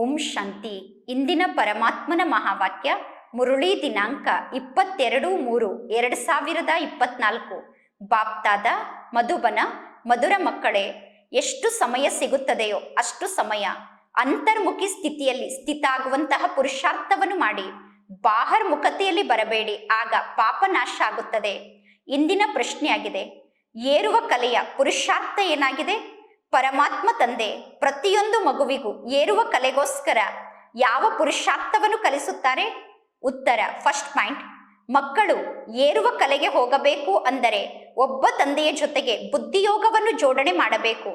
ಓಂ ಶಾಂತಿ. ಇಂದಿನ ಪರಮಾತ್ಮನ ಮಹಾವಾಕ್ಯ, ಮುರುಳಿ ದಿನಾಂಕ ಇಪ್ಪತ್ತೆರಡು ಮೂರು ಎರಡು ಸಾವಿರದ ಇಪ್ಪತ್ನಾಲ್ಕು. ಬಾಪ್ತಾದ, ಮಧುಬನ, ಮಧುರ ಮಕ್ಕಳೇ, ಎಷ್ಟು ಸಮಯ ಸಿಗುತ್ತದೆಯೋ ಅಷ್ಟು ಸಮಯ. ಅಂತರ್ಮುಖಿ ಸ್ಥಿತಿಯಲ್ಲಿ ಸ್ಥಿತ ಆಗುವಂತಹ ಪುರುಷಾರ್ಥವನ್ನು ಮಾಡಿ. ಬಾಹರ್ಮುಖತೆಯಲ್ಲಿ ಬರಬೇಡಿ, ಆಗ ಪಾಪ ನಾಶ ಆಗುತ್ತದೆ. ಇಂದಿನ ಪ್ರಶ್ನೆಯಾಗಿದೆ, ಏರುವ ಕಲೆಯ ಪುರುಷಾರ್ಥ ಏನಾಗಿದೆ? ಪರಮಾತ್ಮ ತಂದೆ ಪ್ರತಿಯೊಂದು ಮಗುವಿಗೂ ಏರುವ ಕಲೆಗೋಸ್ಕರ ಯಾವ ಪುರುಷಾರ್ಥವನ್ನು ಕಲಿಸುತ್ತಾರೆ? ಉತ್ತರ ಫಸ್ಟ್ ಪಾಯಿಂಟ್ ಮಕ್ಕಳು ಏರುವ ಕಲೆಗೆ ಹೋಗಬೇಕು ಅಂದರೆ ಒಬ್ಬ ತಂದೆಯ ಜೊತೆಗೆ ಬುದ್ಧಿಯೋಗವನ್ನು ಜೋಡಣೆ ಮಾಡಬೇಕು.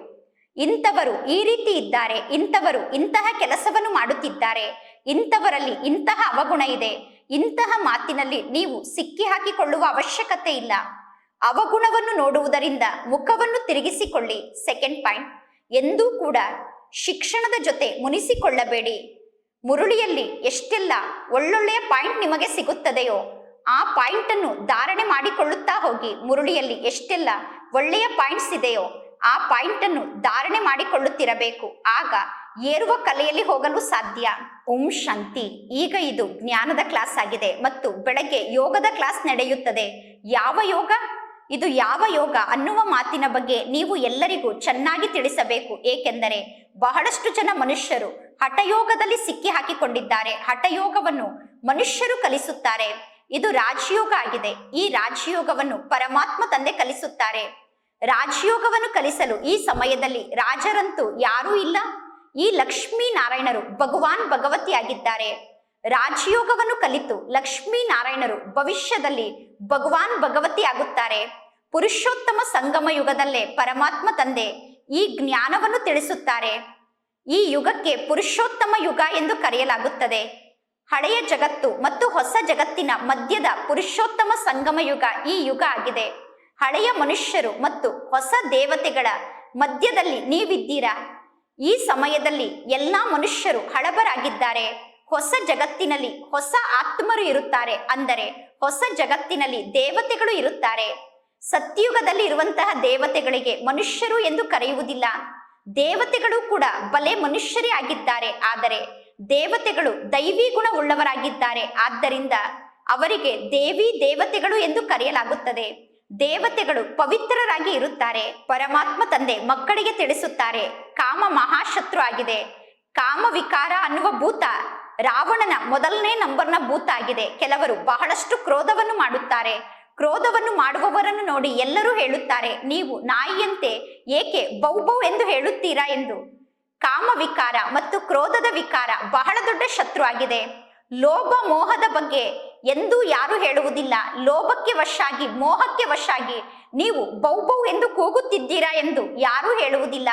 ಇಂಥವರು ಈ ರೀತಿ ಇದ್ದಾರೆ, ಇಂಥವರು ಇಂತಹ ಕೆಲಸವನ್ನು ಮಾಡುತ್ತಿದ್ದಾರೆ, ಇಂಥವರಲ್ಲಿ ಇಂತಹ ಅವಗುಣ ಇದೆ, ಇಂತಹ ಮಾತಿನಲ್ಲಿ ನೀವು ಸಿಕ್ಕಿ ಹಾಕಿಕೊಳ್ಳುವ ಅವಶ್ಯಕತೆ ಇಲ್ಲ. ಅವಗುಣವನ್ನು ನೋಡುವುದರಿಂದ ಮುಖವನ್ನು ತಿರುಗಿಸಿಕೊಳ್ಳಿ. ಸೆಕೆಂಡ್ ಪಾಯಿಂಟ್ ಎಂದೂ ಕೂಡ ಶಿಕ್ಷಣದ ಜೊತೆ ಮುನಿಸಿಕೊಳ್ಳಬೇಡಿ. ಮುರುಳಿಯಲ್ಲಿ ಎಷ್ಟೆಲ್ಲ ಒಳ್ಳೊಳ್ಳೆಯ ಪಾಯಿಂಟ್ ನಿಮಗೆ ಸಿಗುತ್ತದೆಯೋ, ಆ ಪಾಯಿಂಟ್ ಅನ್ನು ಧಾರಣೆ ಮಾಡಿಕೊಳ್ಳುತ್ತಾ ಹೋಗಿ ಮುರುಳಿಯಲ್ಲಿ ಎಷ್ಟೆಲ್ಲ ಒಳ್ಳೆಯ ಪಾಯಿಂಟ್ಸ್ ಇದೆಯೋ, ಆ ಪಾಯಿಂಟ್ ಅನ್ನು ಧಾರಣೆ ಮಾಡಿಕೊಳ್ಳುತ್ತಿರಬೇಕು. ಆಗ ಏರುವ ಕಲೆಯಲ್ಲಿ ಹೋಗಲು ಸಾಧ್ಯ. ಓಂ ಶಾಂತಿ. ಈಗ ಇದು ಜ್ಞಾನದ ಕ್ಲಾಸ್ ಆಗಿದೆ ಮತ್ತು ಬೆಳಗ್ಗೆ ಯೋಗದ ಕ್ಲಾಸ್ ನಡೆಯುತ್ತದೆ. ಯಾವ ಯೋಗ? ಇದು ಯಾವ ಯೋಗ ಅನ್ನುವ ಮಾತಿನ ಬಗ್ಗೆ ನೀವು ಎಲ್ಲರಿಗೂ ಚೆನ್ನಾಗಿ ತಿಳಿಸಬೇಕು. ಏಕೆಂದರೆ ಬಹಳಷ್ಟು ಜನ ಮನುಷ್ಯರು ಹಠಯೋಗದಲ್ಲಿ ಸಿಕ್ಕಿ ಹಾಕಿಕೊಂಡಿದ್ದಾರೆ. ಹಠಯೋಗವನ್ನು ಮನುಷ್ಯರು ಕಲಿಸುತ್ತಾರೆ. ಇದು ರಾಜಯೋಗ ಆಗಿದೆ. ಈ ರಾಜಯೋಗವನ್ನು ಪರಮಾತ್ಮ ತಂದೆ ಕಲಿಸುತ್ತಾರೆ. ರಾಜಯೋಗವನ್ನು ಕಲಿಸಲು ಈ ಸಮಯದಲ್ಲಿ ರಾಜರಂತೂ ಯಾರೂ ಇಲ್ಲ. ಈ ಲಕ್ಷ್ಮೀ ನಾರಾಯಣರು ಭಗವಾನ್ ಭಗವತಿಯಾಗಿದ್ದಾರೆ. ರಾಜಯೋಗವನ್ನು ಕಲಿತು ಲಕ್ಷ್ಮೀ ನಾರಾಯಣರು ಭವಿಷ್ಯದಲ್ಲಿ ಭಗವಾನ್ ಭಗವತಿ ಆಗುತ್ತಾರೆ. ಪುರುಷೋತ್ತಮ ಸಂಗಮ ಯುಗದಲ್ಲೇ ಪರಮಾತ್ಮ ತಂದೆ ಈ ಜ್ಞಾನವನ್ನು ತಿಳಿಸುತ್ತಾರೆ. ಈ ಯುಗಕ್ಕೆ ಪುರುಷೋತ್ತಮ ಯುಗ ಎಂದು ಕರೆಯಲಾಗುತ್ತದೆ. ಹಳೆಯ ಜಗತ್ತು ಮತ್ತು ಹೊಸ ಜಗತ್ತಿನ ಮಧ್ಯದ ಪುರುಷೋತ್ತಮ ಸಂಗಮ ಯುಗ ಈ ಯುಗ ಆಗಿದೆ. ಹಳೆಯ ಮನುಷ್ಯರು ಮತ್ತು ಹೊಸ ದೇವತೆಗಳ ಮಧ್ಯದಲ್ಲಿ ನೀವಿದ್ದೀರಾ? ಈ ಸಮಯದಲ್ಲಿ ಎಲ್ಲಾ ಮನುಷ್ಯರು ಹಳಬರಾಗಿದ್ದಾರೆ. ಹೊಸ ಜಗತ್ತಿನಲ್ಲಿ ಹೊಸ ಆತ್ಮರು ಇರುತ್ತಾರೆ. ಅಂದರೆ ಹೊಸ ಜಗತ್ತಿನಲ್ಲಿ ದೇವತೆಗಳು ಇರುತ್ತಾರೆ. ಸತ್ಯುಗದಲ್ಲಿ ಇರುವಂತಹ ದೇವತೆಗಳಿಗೆ ಮನುಷ್ಯರು ಎಂದು ಕರೆಯುವುದಿಲ್ಲ. ದೇವತೆಗಳು ಕೂಡ ಬಲೆ ಮನುಷ್ಯರೇ ಆಗಿದ್ದಾರೆ. ಆದರೆ ದೇವತೆಗಳು ದೈವಿ ಗುಣ ಉಳ್ಳವರಾಗಿದ್ದಾರೆ ಆದ್ದರಿಂದ ಅವರಿಗೆ ದೇವಿ ದೇವತೆಗಳು ಎಂದು ಕರೆಯಲಾಗುತ್ತದೆ. ದೇವತೆಗಳು ಪವಿತ್ರರಾಗಿ ಇರುತ್ತಾರೆ. ಪರಮಾತ್ಮ ತಂದೆ ಮಕ್ಕಳಿಗೆ ತಿಳಿಸುತ್ತಾರೆ. ಕಾಮ ಮಹಾಶತ್ರು ಆಗಿದೆ. ಕಾಮ ವಿಕಾರ ಅನ್ನುವ ಭೂತ ರಾವಣನ ಮೊದಲನೇ ನಂಬರ್ನ ಬೂತ್ ಆಗಿದೆ. ಕೆಲವರು ಬಹಳಷ್ಟು ಕ್ರೋಧವನ್ನು ಮಾಡುತ್ತಾರೆ. ಕ್ರೋಧವನ್ನು ಮಾಡುವವರನ್ನು ನೋಡಿ ಎಲ್ಲರೂ ಹೇಳುತ್ತಾರೆ, ನೀವು ನಾಯಿಯಂತೆ ಏಕೆ ಬೌ ಬೌ ಎಂದು ಹೇಳುತ್ತೀರಾ? ಎಂದು. ಕಾಮ ವಿಕಾರ ಮತ್ತು ಕ್ರೋಧದ ವಿಕಾರ ಬಹಳ ದೊಡ್ಡ ಶತ್ರು ಆಗಿದೆ. ಲೋಭ ಮೋಹದ ಬಗ್ಗೆ ಎಂದೂ ಯಾರು ಹೇಳುವುದಿಲ್ಲ. ಲೋಭಕ್ಕೆ ವಶಾಗಿ, ಮೋಹಕ್ಕೆ ವಶಾಗಿ ನೀವು ಬೌ ಬೌ ಎಂದು ಕೂಗುತ್ತಿದ್ದೀರಾ ಎಂದು ಯಾರೂ ಹೇಳುವುದಿಲ್ಲ.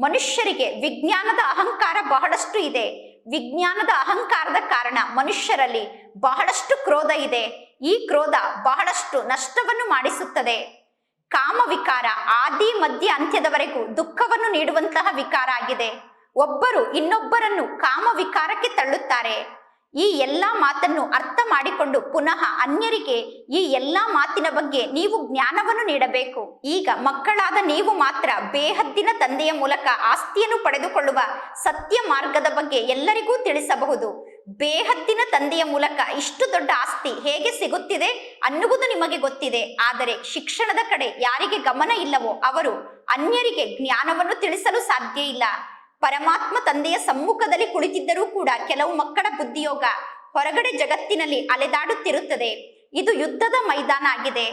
ಮನುಷ್ಯರಿಗೆ ವಿಜ್ಞಾನದ ಅಹಂಕಾರ ಬಹಳಷ್ಟು ಇದೆ. ವಿಜ್ಞಾನದ ಅಹಂಕಾರದ ಕಾರಣ ಮನುಷ್ಯರಲ್ಲಿ ಬಹಳಷ್ಟು ಕ್ರೋಧ ಇದೆ. ಈ ಕ್ರೋಧ ಬಹಳಷ್ಟು ನಷ್ಟವನ್ನು ಮಾಡಿಸುತ್ತದೆ. ಕಾಮ ವಿಕಾರ ಆದಿ, ಮಧ್ಯ, ಅಂತ್ಯದವರೆಗೂ ದುಃಖವನ್ನು ನೀಡುವಂತಹ ವಿಕಾರ ಆಗಿದೆ. ಒಬ್ಬರು ಇನ್ನೊಬ್ಬರನ್ನು ಕಾಮ ವಿಕಾರಕ್ಕೆ ತಳ್ಳುತ್ತಾರೆ. ಈ ಎಲ್ಲ ಮಾತನ್ನು ಅರ್ಥ ಮಾಡಿಕೊಂಡು ಪುನಃ ಅನ್ಯರಿಗೆ ಈ ಎಲ್ಲ ಮಾತಿನ ಬಗ್ಗೆ ನೀವು ಜ್ಞಾನವನ್ನು ನೀಡಬೇಕು. ಈಗ ಮಕ್ಕಳಾದ ನೀವು ಮಾತ್ರ ಬೇಹದ್ದಿನ ತಂದೆಯ ಮೂಲಕ ಆಸ್ತಿಯನ್ನು ಪಡೆದುಕೊಳ್ಳುವ ಸತ್ಯ ಮಾರ್ಗದ ಬಗ್ಗೆ ಎಲ್ಲರಿಗೂ ತಿಳಿಸಬಹುದು. ಬೇಹದ್ದಿನ ತಂದೆಯ ಮೂಲಕ ಇಷ್ಟು ದೊಡ್ಡ ಆಸ್ತಿ ಹೇಗೆ ಸಿಗುತ್ತಿದೆ ಅನ್ನುವುದು ನಿಮಗೆ ಗೊತ್ತಿದೆ. ಆದರೆ ಶಿಕ್ಷಣದ ಕಡೆ ಯಾರಿಗೆ ಗಮನ ಇಲ್ಲವೋ ಅವರು ಅನ್ಯರಿಗೆ ಜ್ಞಾನವನ್ನು ತಿಳಿಸಲು ಸಾಧ್ಯ ಇಲ್ಲ. ಪರಮಾತ್ಮ ತಂದೆಯ ಸಮ್ಮುಖದಲ್ಲಿ ಕುಳಿತಿದ್ದರೂ ಕೂಡ ಕೆಲವು ಮಕ್ಕಳ ಬುದ್ಧಿಯೋಗ ಹೊರಗಡೆ ಜಗತ್ತಿನಲ್ಲಿ ಅಲೆದಾಡುತ್ತಿರುತ್ತದೆ. ಇದು ಯುದ್ಧದ ಮೈದಾನ ಆಗಿದೆ.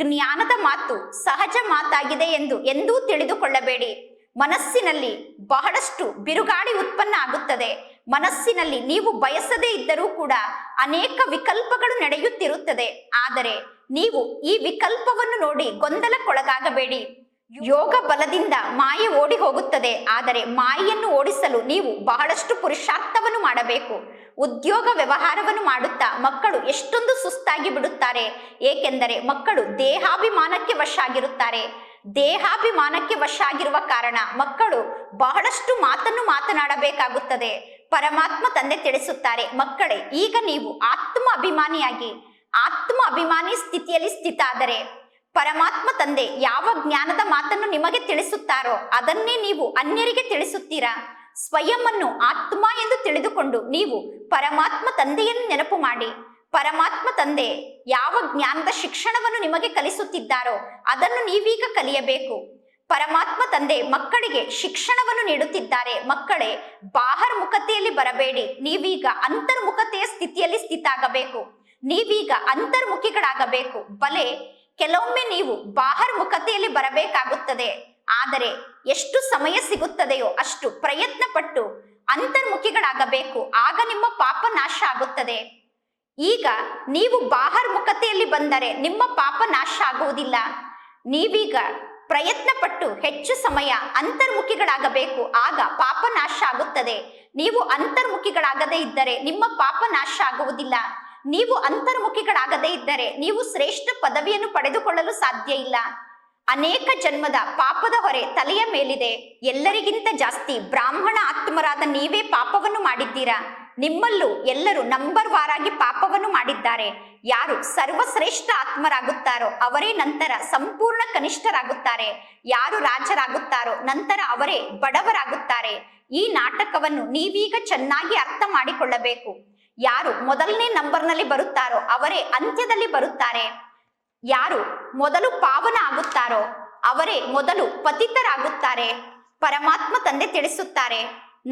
ಜ್ಞಾನದ ಮಾತು ಸಹಜ ಮಾತಾಗಿದೆ ಎಂದು ಎಂದೂ ತಿಳಿದುಕೊಳ್ಳಬೇಡಿ. ಮನಸ್ಸಿನಲ್ಲಿ ಬಹಳಷ್ಟು ಬಿರುಗಾಳಿ ಉತ್ಪನ್ನ ಆಗುತ್ತದೆ. ಮನಸ್ಸಿನಲ್ಲಿ ನೀವು ಬಯಸದೇ ಇದ್ದರೂ ಕೂಡ ಅನೇಕ ವಿಕಲ್ಪಗಳು ನಡೆಯುತ್ತಿರುತ್ತದೆ. ಆದರೆ ನೀವು ಈ ವಿಕಲ್ಪವನ್ನು ನೋಡಿ ಗೊಂದಲಕ್ಕೊಳಗಾಗಬೇಡಿ. ಯೋಗ ಬಲದಿಂದ ಮಾಯೆ ಓಡಿ ಹೋಗುತ್ತದೆ. ಆದರೆ ಮಾಯೆಯನ್ನು ಓಡಿಸಲು ನೀವು ಬಹಳಷ್ಟು ಪುರುಷಾರ್ಥವನ್ನು ಮಾಡಬೇಕು. ಉದ್ಯೋಗ ವ್ಯವಹಾರವನ್ನು ಮಾಡುತ್ತಾ ಮಕ್ಕಳು ಎಷ್ಟೊಂದು ಸುಸ್ತಾಗಿ ಬಿಡುತ್ತಾರೆ. ಏಕೆಂದರೆ ಮಕ್ಕಳು ದೇಹಾಭಿಮಾನಕ್ಕೆ ವಶ ಆಗಿರುತ್ತಾರೆ ದೇಹಾಭಿಮಾನಕ್ಕೆ ವಶ ಆಗಿರುವ ಕಾರಣ ಮಕ್ಕಳು ಬಹಳಷ್ಟು ಮಾತನ್ನು ಮಾತನಾಡಬೇಕಾಗುತ್ತದೆ. ಪರಮಾತ್ಮ ತಂದೆ ತಿಳಿಸುತ್ತಾರೆ, ಮಕ್ಕಳೇ, ಈಗ ನೀವು ಆತ್ಮ ಅಭಿಮಾನಿಯಾಗಿ ಆತ್ಮ ಅಭಿಮಾನಿ ಸ್ಥಿತಿಯಲ್ಲಿ ಸ್ಥಿತ ಆದರೆ ಪರಮಾತ್ಮ ತಂದೆ ಯಾವ ಜ್ಞಾನದ ಮಾತನ್ನು ನಿಮಗೆ ತಿಳಿಸುತ್ತಾರೋ ಅದನ್ನೇ ನೀವು ಅನ್ಯರಿಗೆ ತಿಳಿಸುತ್ತೀರಾ? ಸ್ವಯಂವನ್ನು ಆತ್ಮ ಎಂದು ತಿಳಿದುಕೊಂಡು ನೀವು ಪರಮಾತ್ಮ ತಂದೆಯನ್ನು ನೆನಪು ಮಾಡಿ. ಪರಮಾತ್ಮ ತಂದೆ ಯಾವ ಜ್ಞಾನದ ಶಿಕ್ಷಣವನ್ನು ನಿಮಗೆ ಕಲಿಸುತ್ತಿದ್ದಾರೋ ಅದನ್ನು ನೀವೀಗ ಕಲಿಯಬೇಕು. ಪರಮಾತ್ಮ ತಂದೆ ಮಕ್ಕಳಿಗೆ ಶಿಕ್ಷಣವನ್ನು ನೀಡುತ್ತಿದ್ದಾರೆ. ಮಕ್ಕಳೇ ಬಾಹರ್ಮುಖತೆಯಲ್ಲಿ ಬರಬೇಡಿ. ನೀವೀಗ ಅಂತರ್ಮುಖತೆಯ ಸ್ಥಿತಿಯಲ್ಲಿ ಸ್ಥಿತಾಗಬೇಕು. ನೀವೀಗ ಅಂತರ್ಮುಖಿಗಳಾಗಬೇಕು. ಬಲೆ ಕೆಲವೊಮ್ಮೆ ನೀವು ಬಾಹರ್ಮುಖತೆಯಲ್ಲಿ ಬರಬೇಕಾಗುತ್ತದೆ. ಆದರೆ ಎಷ್ಟು ಸಮಯ ಸಿಗುತ್ತದೆಯೋ ಅಷ್ಟು ಪ್ರಯತ್ನ ಪಟ್ಟು ಅಂತರ್ಮುಖಿಗಳಾಗಬೇಕು. ಆಗ ನಿಮ್ಮ ಪಾಪ ನಾಶ ಆಗುತ್ತದೆ. ಈಗ ನೀವು ಬಾಹರ್ಮುಖತೆಯಲ್ಲಿ ಬಂದರೆ ನಿಮ್ಮ ಪಾಪ ನಾಶ ಆಗುವುದಿಲ್ಲ. ನೀವೀಗ ಪ್ರಯತ್ನ ಪಟ್ಟು ಹೆಚ್ಚು ಸಮಯ ಅಂತರ್ಮುಖಿಗಳಾಗಬೇಕು. ಆಗ ಪಾಪ ನಾಶ ಆಗುತ್ತದೆ. ನೀವು ಅಂತರ್ಮುಖಿಗಳಾಗದೇ ಇದ್ದರೆ ನಿಮ್ಮ ಪಾಪ ನಾಶ ಆಗುವುದಿಲ್ಲ. ನೀವು ಅಂತರ್ಮುಖಿಗಳಾಗದೇ ಇದ್ದರೆ ನೀವು ಶ್ರೇಷ್ಠ ಪದವಿಯನ್ನು ಪಡೆದುಕೊಳ್ಳಲು ಸಾಧ್ಯ ಇಲ್ಲ. ಅನೇಕ ಜನ್ಮದ ಪಾಪದ ಹೊರೆ ತಲೆಯ ಮೇಲಿದೆ. ಎಲ್ಲರಿಗಿಂತ ಜಾಸ್ತಿ ಬ್ರಾಹ್ಮಣ ಆತ್ಮರಾದ ನೀವೇ ಪಾಪವನ್ನು ಮಾಡಿದ್ದೀರಾ? ನಿಮ್ಮಲ್ಲೂ ಎಲ್ಲರೂ ನಂಬರ್ ವಾರಾಗಿ ಪಾಪವನ್ನು ಮಾಡಿದ್ದಾರೆ. ಯಾರು ಸರ್ವಶ್ರೇಷ್ಠ ಆತ್ಮರಾಗುತ್ತಾರೋ ಅವರೇ ನಂತರ ಸಂಪೂರ್ಣ ಕನಿಷ್ಠರಾಗುತ್ತಾರೆ. ಯಾರು ರಾಜರಾಗುತ್ತಾರೋ ನಂತರ ಅವರೇ ಬಡವರಾಗುತ್ತಾರೆ. ಈ ನಾಟಕವನ್ನು ನೀವೀಗ ಚೆನ್ನಾಗಿ ಅರ್ಥ ಮಾಡಿಕೊಳ್ಳಬೇಕು. ಯಾರು ಮೊದಲನೇ ನಂಬರ್ನಲ್ಲಿ ಬರುತ್ತಾರೋ ಅವರೇ ಅಂತ್ಯದಲ್ಲಿ ಬರುತ್ತಾರೆ. ಯಾರು ಮೊದಲು ಪಾವನ ಆಗುತ್ತಾರೋ ಅವರೇ ಮೊದಲು ಪತಿತರಾಗುತ್ತಾರೆ. ಪರಮಾತ್ಮ ತಂದೆ ತಿಳಿಸುತ್ತಾರೆ,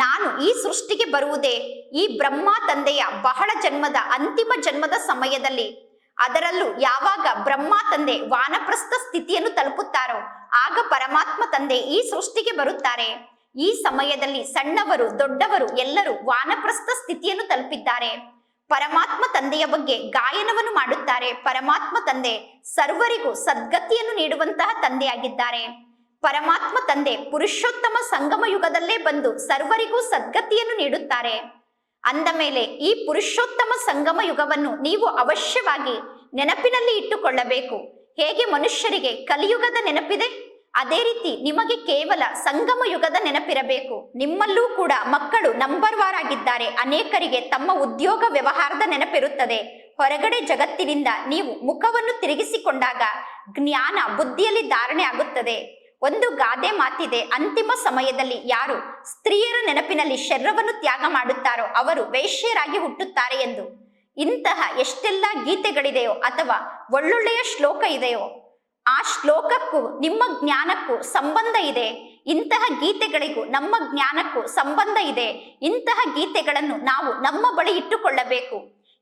ನಾನು ಈ ಸೃಷ್ಟಿಗೆ ಬರುವುದೇ ಈ ಬ್ರಹ್ಮ ತಂದೆಯ ಬಹಳ ಜನ್ಮದ ಅಂತಿಮ ಜನ್ಮದ ಸಮಯದಲ್ಲಿ. ಅದರಲ್ಲೂ ಯಾವಾಗ ಬ್ರಹ್ಮ ತಂದೆ ವಾನಪ್ರಸ್ಥ ಸ್ಥಿತಿಯನ್ನು ತಲುಪುತ್ತಾರೋ, ಆಗ ಪರಮಾತ್ಮ ತಂದೆ ಈ ಸೃಷ್ಟಿಗೆ ಬರುತ್ತಾರೆ. ಈ ಸಮಯದಲ್ಲಿ ಸಣ್ಣವರು, ದೊಡ್ಡವರು ಎಲ್ಲರೂ ವಾನಪ್ರಸ್ಥ ಸ್ಥಿತಿಯನ್ನು ತಲುಪಿದ್ದಾರೆ. ಪರಮಾತ್ಮ ತಂದೆಯ ಬಗ್ಗೆ ಗಾಯನವನ್ನು ಮಾಡುತ್ತಾರೆ. ಪರಮಾತ್ಮ ತಂದೆ ಸರ್ವರಿಗೂ ಸದ್ಗತಿಯನ್ನು ನೀಡುವಂತಹ ತಂದೆಯಾಗಿದ್ದಾರೆ. ಪರಮಾತ್ಮ ತಂದೆ ಪುರುಷೋತ್ತಮ ಸಂಗಮ ಯುಗದಲ್ಲೇ ಬಂದು ಸರ್ವರಿಗೂ ಸದ್ಗತಿಯನ್ನು ನೀಡುತ್ತಾರೆ. ಅಂದ ಮೇಲೆ ಈ ಪುರುಷೋತ್ತಮ ಸಂಗಮ ಯುಗವನ್ನು ನೀವು ಅವಶ್ಯವಾಗಿ ನೆನಪಿನಲ್ಲಿ ಇಟ್ಟುಕೊಳ್ಳಬೇಕು. ಹೇಗೆ ಮನುಷ್ಯರಿಗೆ ಕಲಿಯುಗದ ನೆನಪಿದೆ? ಅದೇ ರೀತಿ ನಿಮಗೆ ಕೇವಲ ಸಂಗಮ ಯುಗದ ನೆನಪಿರಬೇಕು. ನಿಮ್ಮಲ್ಲೂ ಕೂಡ ಮಕ್ಕಳು ನಂಬರ್ ವಾರ್ ಆಗಿದ್ದಾರೆ. ಅನೇಕರಿಗೆ ತಮ್ಮ ಉದ್ಯೋಗ ವ್ಯವಹಾರದ ನೆನಪಿರುತ್ತದೆ. ಹೊರಗಡೆ ಜಗತ್ತಿನಿಂದ ನೀವು ಮುಖವನ್ನು ತಿರುಗಿಸಿಕೊಂಡಾಗ ಜ್ಞಾನ ಬುದ್ಧಿಯಲ್ಲಿ ಧಾರಣೆ ಆಗುತ್ತದೆ. ಒಂದು ಗಾದೆ ಮಾತಿದೆ, ಅಂತಿಮ ಸಮಯದಲ್ಲಿ ಯಾರು ಸ್ತ್ರೀಯರ ನೆನಪಿನಲ್ಲಿ ಶರೀರವನ್ನು ತ್ಯಾಗ ಮಾಡುತ್ತಾರೋ ಅವರು ವೈಶ್ಯರಾಗಿ ಹುಟ್ಟುತ್ತಾರೆ ಎಂದು. ಇಂತಹ ಎಷ್ಟೆಲ್ಲ ಗೀತೆಗಳಿದೆಯೋ ಅಥವಾ ಒಳ್ಳೊಳ್ಳೆಯ ಶ್ಲೋಕ ಇದೆಯೋ ಆ ಶ್ಲೋಕಕ್ಕೂ ನಿಮ್ಮ ಜ್ಞಾನಕ್ಕೂ ಸಂಬಂಧ ಇದೆ. ಇಂತಹ ಗೀತೆಗಳಿಗೂ ನಮ್ಮ ಜ್ಞಾನಕ್ಕೂ ಸಂಬಂಧ ಇದೆ. ಇಂತಹ ಗೀತೆಗಳನ್ನು ನಾವು ನಮ್ಮ ಬಳಿ ಇಟ್ಟುಕೊಳ್ಳಬೇಕು.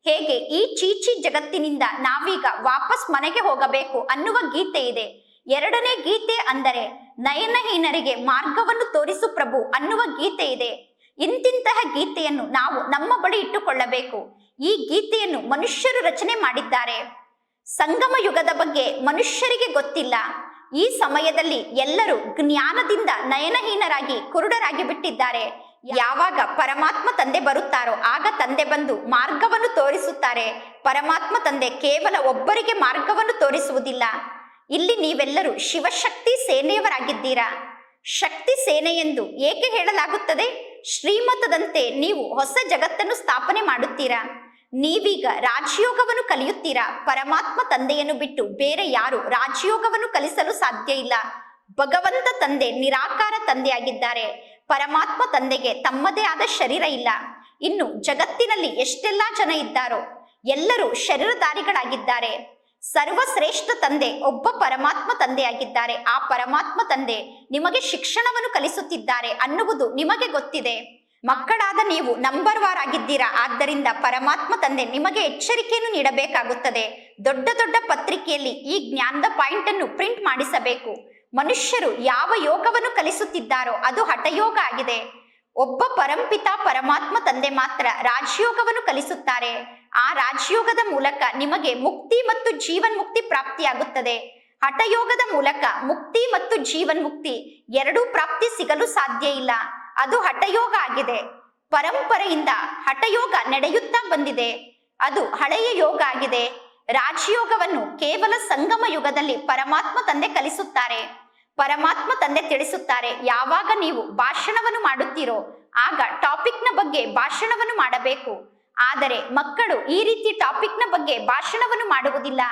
ಹೇಗೆ ಈ ಚೀಚಿ ಜಗತ್ತಿನಿಂದ ನಾವೀಗ ವಾಪಸ್ ಮನೆಗೆ ಹೋಗಬೇಕು ಅನ್ನುವ ಗೀತೆ ಇದೆ. ಎರಡನೇ ಗೀತೆ ಅಂದರೆ ನಯನಹೀನರಿಗೆ ಮಾರ್ಗವನ್ನು ತೋರಿಸು ಪ್ರಭು ಅನ್ನುವ ಗೀತೆ ಇದೆ. ಇಂತಿಂತಹ ಗೀತೆಯನ್ನು ನಾವು ನಮ್ಮ ಬಳಿ ಇಟ್ಟುಕೊಳ್ಳಬೇಕು. ಈ ಗೀತೆಯನ್ನು ಮನುಷ್ಯರು ರಚನೆ ಮಾಡಿದ್ದಾರೆ. ಸಂಗಮ ಯುಗದ ಬಗ್ಗೆ ಮನುಷ್ಯರಿಗೆ ಗೊತ್ತಿಲ್ಲ. ಈ ಸಮಯದಲ್ಲಿ ಎಲ್ಲರೂ ಜ್ಞಾನದಿಂದ ನಯನಹೀನರಾಗಿ ಕುರುಡರಾಗಿ ಬಿಟ್ಟಿದ್ದಾರೆ. ಯಾವಾಗ ಪರಮಾತ್ಮ ತಂದೆ ಬರುತ್ತಾರೋ ಆಗ ತಂದೆ ಬಂದು ಮಾರ್ಗವನ್ನು ತೋರಿಸುತ್ತಾರೆ. ಪರಮಾತ್ಮ ತಂದೆ ಕೇವಲ ಒಬ್ಬರಿಗೆ ಮಾರ್ಗವನ್ನು ತೋರಿಸುವುದಿಲ್ಲ. ಇಲ್ಲಿ ನೀವೆಲ್ಲರೂ ಶಿವಶಕ್ತಿ ಸೇನೆಯವರಾಗಿದ್ದೀರಾ? ಶಕ್ತಿ ಸೇನೆ ಎಂದು ಏಕೆ ಹೇಳಲಾಗುತ್ತದೆ? ಶ್ರೀಮತದಂತೆ ನೀವು ಹೊಸ ಜಗತ್ತನ್ನು ಸ್ಥಾಪನೆ ಮಾಡುತ್ತೀರಾ? ನೀವೀಗ ರಾಜಯೋಗವನ್ನು ಕಲಿಯುತ್ತೀರಾ? ಪರಮಾತ್ಮ ತಂದೆಯನ್ನು ಬಿಟ್ಟು ಬೇರೆ ಯಾರು ರಾಜಯೋಗವನ್ನು ಕಲಿಸಲು ಸಾಧ್ಯ ಇಲ್ಲ. ಭಗವಂತ ತಂದೆ ನಿರಾಕಾರ ತಂದೆಯಾಗಿದ್ದಾರೆ. ಪರಮಾತ್ಮ ತಂದೆಗೆ ತಮ್ಮದೇ ಆದ ಶರೀರ ಇಲ್ಲ. ಇನ್ನು ಜಗತ್ತಿನಲ್ಲಿ ಎಷ್ಟೆಲ್ಲಾ ಜನ ಇದ್ದಾರೋ, ಎಲ್ಲರೂ ಶರೀರಧಾರಿಗಳಾಗಿದ್ದಾರೆ. ಸರ್ವಶ್ರೇಷ್ಠ ತಂದೆ ಒಬ್ಬ ಪರಮಾತ್ಮ ತಂದೆಯಾಗಿದ್ದಾರೆ. ಆ ಪರಮಾತ್ಮ ತಂದೆ ನಿಮಗೆ ಶಿಕ್ಷಣವನ್ನು ಕಲಿಸುತ್ತಿದ್ದಾರೆ ಅನ್ನುವುದು ನಿಮಗೆ ಗೊತ್ತಿದೆ. ಮಕ್ಕಳಾದ ನೀವು ನಂಬರ್ ವಾರ್ ಆಗಿದ್ದೀರಾ ಆದ್ದರಿಂದ ಪರಮಾತ್ಮ ತಂದೆ ನಿಮಗೆ ಎಚ್ಚರಿಕೆಯನ್ನು ನೀಡಬೇಕಾಗುತ್ತದೆ. ದೊಡ್ಡ ದೊಡ್ಡ ಪತ್ರಿಕೆಯಲ್ಲಿ ಈ ಜ್ಞಾನದ ಪಾಯಿಂಟ್ ಅನ್ನು ಪ್ರಿಂಟ್ ಮಾಡಿಸಬೇಕು. ಮನುಷ್ಯರು ಯಾವ ಯೋಗವನ್ನು ಕಲಿಸುತ್ತಿದ್ದಾರೋ ಅದು ಹಠಯೋಗ ಆಗಿದೆ. ಒಬ್ಬ ಪರಂಪಿತ ಪರಮಾತ್ಮ ತಂದೆ ಮಾತ್ರ ರಾಜಯೋಗವನ್ನು ಕಲಿಸುತ್ತಾರೆ. ಆ ರಾಜಯೋಗದ ಮೂಲಕ ನಿಮಗೆ ಮುಕ್ತಿ ಮತ್ತು ಜೀವನ್ ಮುಕ್ತಿ ಪ್ರಾಪ್ತಿಯಾಗುತ್ತದೆ. ಹಠಯೋಗದ ಮೂಲಕ ಮುಕ್ತಿ ಮತ್ತು ಜೀವನ್ ಮುಕ್ತಿ ಎರಡೂ ಪ್ರಾಪ್ತಿ ಸಿಗಲು ಸಾಧ್ಯ ಇಲ್ಲ. ಅದು ಹಠಯೋಗ ಆಗಿದೆ. ಪರಂಪರೆಯಿಂದ ಹಠಯೋಗ ನಡೆಯುತ್ತಾ ಬಂದಿದೆ. ಅದು ಹಳೆಯ ಯೋಗ ಆಗಿದೆ. ರಾಜಯೋಗವನ್ನು ಕೇವಲ ಸಂಗಮ ಯುಗದಲ್ಲಿ ಪರಮಾತ್ಮ ತಂದೆ ಕಲಿಸುತ್ತಾರೆ. ಪರಮಾತ್ಮ ತಂದೆ ತಿಳಿಸುತ್ತಾರೆ, ಯಾವಾಗ ನೀವು ಭಾಷಣವನ್ನು ಮಾಡುತ್ತೀರೋ, ಆಗ ಟಾಪಿಕ್ನ ಬಗ್ಗೆ ಭಾಷಣವನ್ನು ಮಾಡಬೇಕು. ಆದರೆ ಮಕ್ಕಳು ಈ ರೀತಿ ಟಾಪಿಕ್ನ ಬಗ್ಗೆ ಭಾಷಣವನ್ನು ಮಾಡುವುದಿಲ್ಲ.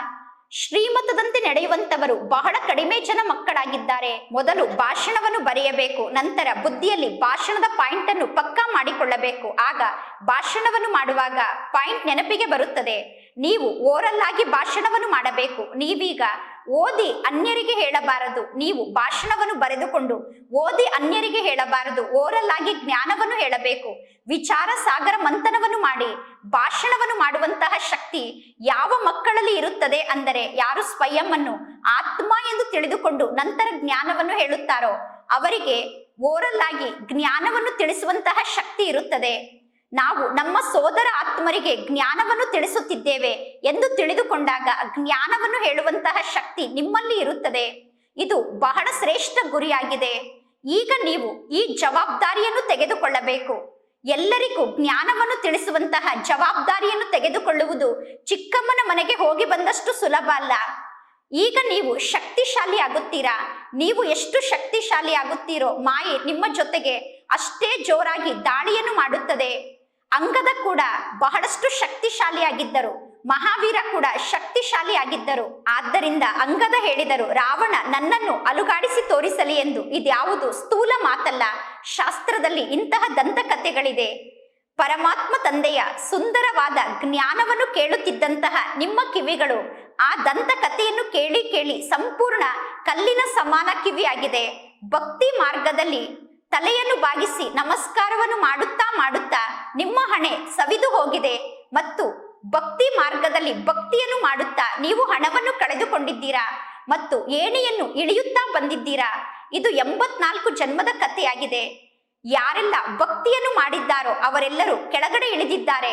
ಶ್ರೀಮತದಂತೆ ನಡೆಯುವಂತವರು ಬಹಳ ಕಡಿಮೆ ಜನ ಮಕ್ಕಳಾಗಿದ್ದಾರೆ. ಮೊದಲು ಭಾಷಣವನ್ನು ಬರೆಯಬೇಕು, ನಂತರ ಬುದ್ಧಿಯಲ್ಲಿ ಭಾಷಣದ ಪಾಯಿಂಟ್ ಅನ್ನು ಪಕ್ಕಾ ಮಾಡಿಕೊಳ್ಳಬೇಕು. ಆಗ ಭಾಷಣವನ್ನು ಮಾಡುವಾಗ ಪಾಯಿಂಟ್ ನೆನಪಿಗೆ ಬರುತ್ತದೆ. ನೀವು ಓರಲ್ ಆಗಿ ಭಾಷಣವನ್ನು ಮಾಡಬೇಕು. ನೀವೀಗ ಓದಿ ಅನ್ಯರಿಗೆ ಹೇಳಬಾರದು. ನೀವು ಭಾಷಣವನ್ನು ಬರೆದುಕೊಂಡು ಓದಿ ಅನ್ಯರಿಗೆ ಹೇಳಬಾರದು. ಓರಲ್ ಆಗಿ ಜ್ಞಾನವನ್ನು ಹೇಳಬೇಕು. ವಿಚಾರ ಸಾಗರ ಮಂಥನವನ್ನು ಮಾಡಿ, ಭಾಷಣವನ್ನು ಮಾಡುವಂತಹ ಶಕ್ತಿ ಯಾವ ಮಕ್ಕಳಲ್ಲಿ ಇರುತ್ತದೆ ಅಂದರೆ ಯಾರು ಸ್ವಯಂ ಅನ್ನು ಆತ್ಮ ಎಂದು ತಿಳಿದುಕೊಂಡು ನಂತರ ಜ್ಞಾನವನ್ನು ಹೇಳುತ್ತಾರೋ ಅವರಿಗೆ ಓರಲ್ ಆಗಿ ಜ್ಞಾನವನ್ನು ತಿಳಿಸುವಂತಹ ಶಕ್ತಿ ಇರುತ್ತದೆ. ನಾವು ನಮ್ಮ ಸೋದರ ಆತ್ಮರಿಗೆ ಜ್ಞಾನವನ್ನು ತಿಳಿಸುತ್ತಿದ್ದೇವೆ ಎಂದು ತಿಳಿದುಕೊಂಡಾಗ ಜ್ಞಾನವನ್ನು ಹೇಳುವಂತಹ ಶಕ್ತಿ ನಿಮ್ಮಲ್ಲಿ ಇರುತ್ತದೆ. ಇದು ಬಹಳ ಶ್ರೇಷ್ಠ ಗುರಿಯಾಗಿದೆ. ಈಗ ನೀವು ಈ ಜವಾಬ್ದಾರಿಯನ್ನು ತೆಗೆದುಕೊಳ್ಳಬೇಕು. ಎಲ್ಲರಿಗೂ ಜ್ಞಾನವನ್ನು ತಿಳಿಸುವಂತಹ ಜವಾಬ್ದಾರಿಯನ್ನು ತೆಗೆದುಕೊಳ್ಳುವುದು ಚಿಕ್ಕಮ್ಮನ ಮನೆಗೆ ಹೋಗಿ ಬಂದಷ್ಟು ಸುಲಭ ಅಲ್ಲ. ಈಗ ನೀವು ಶಕ್ತಿಶಾಲಿ ಆಗುತ್ತೀರಾ? ನೀವು ಎಷ್ಟು ಶಕ್ತಿಶಾಲಿ ಆಗುತ್ತೀರೋ ಮಾಯೆ ನಿಮ್ಮ ಜೊತೆಗೆ ಅಷ್ಟೇ ಜೋರಾಗಿ ದಾಳಿಯನ್ನು ಮಾಡುತ್ತದೆ. ಅಂಗದ ಕೂಡ ಬಹಳಷ್ಟು ಶಕ್ತಿಶಾಲಿಯಾಗಿದ್ದರು. ಮಹಾವೀರ ಕೂಡ ಶಕ್ತಿಶಾಲಿಯಾಗಿದ್ದರು. ಆದ್ದರಿಂದ ಅಂಗದ ಹೇಳಿದರು, ರಾವಣ ನನ್ನನ್ನು ಅಲುಗಾಡಿಸಿ ತೋರಿಸಲಿ ಎಂದು. ಇದ್ಯಾವುದು ಸ್ಥೂಲ ಮಾತಲ್ಲ. ಶಾಸ್ತ್ರದಲ್ಲಿ ಇಂತಹ ದಂತಕಥೆಗಳಿದೆ. ಪರಮಾತ್ಮ ತಂದೆಯ ಸುಂದರವಾದ ಜ್ಞಾನವನ್ನು ಕೇಳುತ್ತಿದ್ದಂತಹ ನಿಮ್ಮ ಕಿವಿಗಳು, ಆ ದಂತಕಥೆಯನ್ನು ಕೇಳಿ ಕೇಳಿ ಸಂಪೂರ್ಣ ಕಲ್ಲಿನ ಸಮಾನ ಕಿವಿಯಾಗಿದೆ. ಭಕ್ತಿ ಮಾರ್ಗದಲ್ಲಿ ತಲೆಯನ್ನು ಬಾಗಿಸಿ ನಮಸ್ಕಾರವನ್ನು ಮಾಡುತ್ತಾ ಮಾಡುತ್ತಾ ನಿಮ್ಮ ಹಣೆ ಸವಿದು ಹೋಗಿದೆ ಮತ್ತು ಭಕ್ತಿ ಮಾರ್ಗದಲ್ಲಿ ಭಕ್ತಿಯನ್ನು ಮಾಡುತ್ತಾ ನೀವು ಹಣವನ್ನು ಕಳೆದುಕೊಂಡಿದ್ದೀರಾ ಮತ್ತು ಏಣಿಯನ್ನು ಇಳಿಯುತ್ತಾ ಬಂದಿದ್ದೀರಾ? ಇದು ಎಂಬತ್ನಾಲ್ಕು ಜನ್ಮದ ಕಥೆಯಾಗಿದೆ. ಯಾರೆಲ್ಲ ಭಕ್ತಿಯನ್ನು ಮಾಡಿದ್ದಾರೋ ಅವರೆಲ್ಲರೂ ಕೆಳಗಡೆ ಇಳಿದಿದ್ದಾರೆ.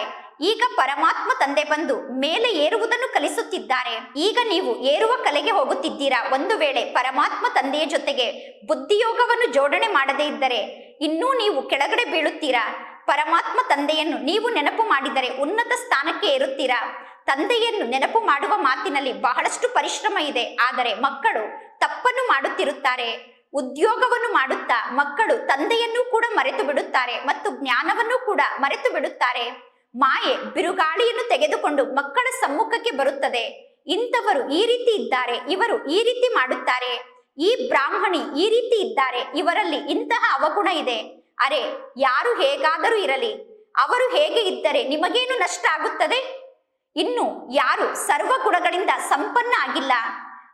ಈಗ ಪರಮಾತ್ಮ ತಂದೆ ಬಂದು ಮೇಲೆ ಏರುವುದನ್ನು ಕಲಿಸುತ್ತಿದ್ದಾರೆ. ಈಗ ನೀವು ಏರುವ ಕಲೆಗೆ ಹೋಗುತ್ತಿದ್ದೀರಾ? ಒಂದು ವೇಳೆ ಪರಮಾತ್ಮ ತಂದೆಯ ಜೊತೆಗೆ ಬುದ್ಧಿಯೋಗವನ್ನು ಜೋಡಣೆ ಮಾಡದೇ ಇದ್ದರೆ ಇನ್ನೂ ನೀವು ಕೆಳಗಡೆ ಬೀಳುತ್ತೀರಾ? ಪರಮಾತ್ಮ ತಂದೆಯನ್ನು ನೀವು ನೆನಪು ಮಾಡಿದರೆ ಉನ್ನತ ಸ್ಥಾನಕ್ಕೆ ಏರುತ್ತೀರಾ? ತಂದೆಯನ್ನು ನೆನಪು ಮಾಡುವ ಮಾತಿನಲ್ಲಿ ಬಹಳಷ್ಟು ಪರಿಶ್ರಮ ಇದೆ. ಆದರೆ ಮಕ್ಕಳು ತಪ್ಪನ್ನು ಮಾಡುತ್ತಿರುತ್ತಾರೆ. ಉದ್ಯೋಗವನ್ನು ಮಾಡುತ್ತಾ ಮಕ್ಕಳು ತಂದೆಯನ್ನು ಕೂಡ ಮರೆತು ಬಿಡುತ್ತಾರೆ ಮತ್ತು ಜ್ಞಾನವನ್ನು ಕೂಡ ಮರೆತು ಬಿಡುತ್ತಾರೆ ಮಾಯೆ ಬಿರುಗಾಳಿಯನ್ನು ತೆಗೆದುಕೊಂಡು ಮಕ್ಕಳ ಸಮ್ಮುಖಕ್ಕೆ ಬರುತ್ತದೆ. ಇಂಥವರು ಈ ರೀತಿ ಇದ್ದಾರೆ, ಇವರು ಈ ರೀತಿ ಮಾಡುತ್ತಾರೆ. ಈ ಬ್ರಾಹ್ಮಣಿ ಈ ರೀತಿ ಇದ್ದಾರೆ, ಇವರಲ್ಲಿ ಇಂತಹ ಅವಗುಣ ಇದೆ. ಅರೆ, ಯಾರು ಹೇಗಾದರೂ ಇರಲಿ, ಅವರು ಹೇಗೆ ಇದ್ದರೆ ನಿಮಗೇನು ನಷ್ಟ ಆಗುತ್ತದೆ? ಇನ್ನು ಯಾರು ಸರ್ವ ಗುಣಗಳಿಂದ ಸಂಪನ್ನ ಆಗಿಲ್ಲ.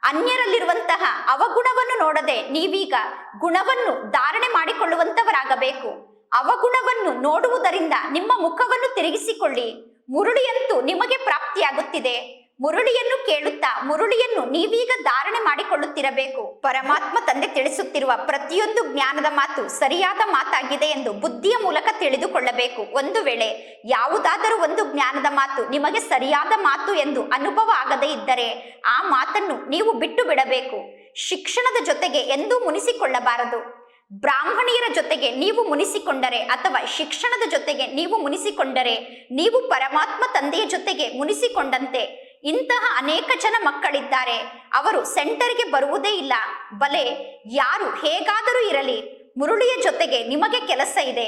ಅನ್ಯರಲ್ಲಿರುವಂತಹ ಅವಗುಣವನ್ನು ನೋಡದೆ ನೀವೀಗ ಗುಣವನ್ನು ಧಾರಣೆ ಮಾಡಿಕೊಳ್ಳುವಂತವರಾಗಬೇಕು. ಅವಗುಣವನ್ನು ನೋಡುವುದರಿಂದ ನಿಮ್ಮ ಮುಖವನ್ನು ತಿರುಗಿಸಿಕೊಳ್ಳಿ. ಮುರುಳಿಯಂತೂ ನಿಮಗೆ ಪ್ರಾಪ್ತಿಯಾಗುತ್ತಿದೆ. ಮುರುಳಿಯನ್ನು ಕೇಳುತ್ತಾ ಮುರುಳಿಯನ್ನು ನೀವೀಗ ಧಾರಣೆ ಮಾಡಿಕೊಳ್ಳುತ್ತಿರಬೇಕು. ಪರಮಾತ್ಮ ತಂದೆ ತಿಳಿಸುತ್ತಿರುವ ಪ್ರತಿಯೊಂದು ಜ್ಞಾನದ ಮಾತು ಸರಿಯಾದ ಮಾತಾಗಿದೆ ಎಂದು ಬುದ್ಧಿಯ ಮೂಲಕ ತಿಳಿದುಕೊಳ್ಳಬೇಕು. ಒಂದು ವೇಳೆ ಯಾವುದಾದರೂ ಒಂದು ಜ್ಞಾನದ ಮಾತು ನಿಮಗೆ ಸರಿಯಾದ ಮಾತು ಎಂದು ಅನುಭವ ಆಗದೇ ಇದ್ದರೆ ಆ ಮಾತನ್ನು ನೀವು ಬಿಟ್ಟು ಬಿಡಬೇಕು. ಶಿಕ್ಷಣದ ಜೊತೆಗೆ ಎಂದೂ ಮುನಿಸಿಕೊಳ್ಳಬಾರದು. ಬ್ರಾಹ್ಮಣಿಯರ ಜೊತೆಗೆ ನೀವು ಮುನಿಸಿಕೊಂಡರೆ ಅಥವಾ ಶಿಕ್ಷಣದ ಜೊತೆಗೆ ನೀವು ಮುನಿಸಿಕೊಂಡರೆ, ನೀವು ಪರಮಾತ್ಮ ತಂದೆಯ ಜೊತೆಗೆ ಮುನಿಸಿಕೊಂಡಂತೆ ಇಂತಹ ಅನೇಕ ಜನ ಮಕ್ಕಳಿದ್ದಾರೆ. ಅವರು ಸೆಂಟರ್ಗೆ ಬರುವುದೇ ಇಲ್ಲ. ಬಲೆ, ಯಾರು ಹೇಗಾದರೂ ಇರಲಿ, ಮುರುಳಿಯ ಜೊತೆಗೆ ನಿಮಗೆ ಕೆಲಸ ಇದೆ.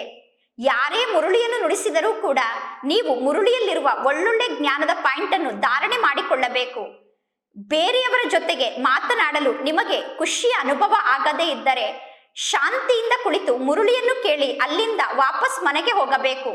ಯಾರೇ ಮುರುಳಿಯನ್ನು ನುಡಿಸಿದರೂ ಕೂಡ ನೀವು ಮುರುಳಿಯಲ್ಲಿರುವ ಒಳ್ಳೊಳ್ಳೆ ಜ್ಞಾನದ ಪಾಯಿಂಟ್ ಅನ್ನು ಧಾರಣೆ ಮಾಡಿಕೊಳ್ಳಬೇಕು. ಬೇರೆಯವರ ಜೊತೆಗೆ ಮಾತನಾಡಲು ನಿಮಗೆ ಖುಷಿಯ ಅನುಭವ ಆಗದೇ ಇದ್ದರೆ ಶಾಂತಿಯಿಂದ ಕುಳಿತು ಮುರುಳಿಯನ್ನು ಕೇಳಿ ಅಲ್ಲಿಂದ ವಾಪಸ್ ಮನೆಗೆ ಹೋಗಬೇಕು.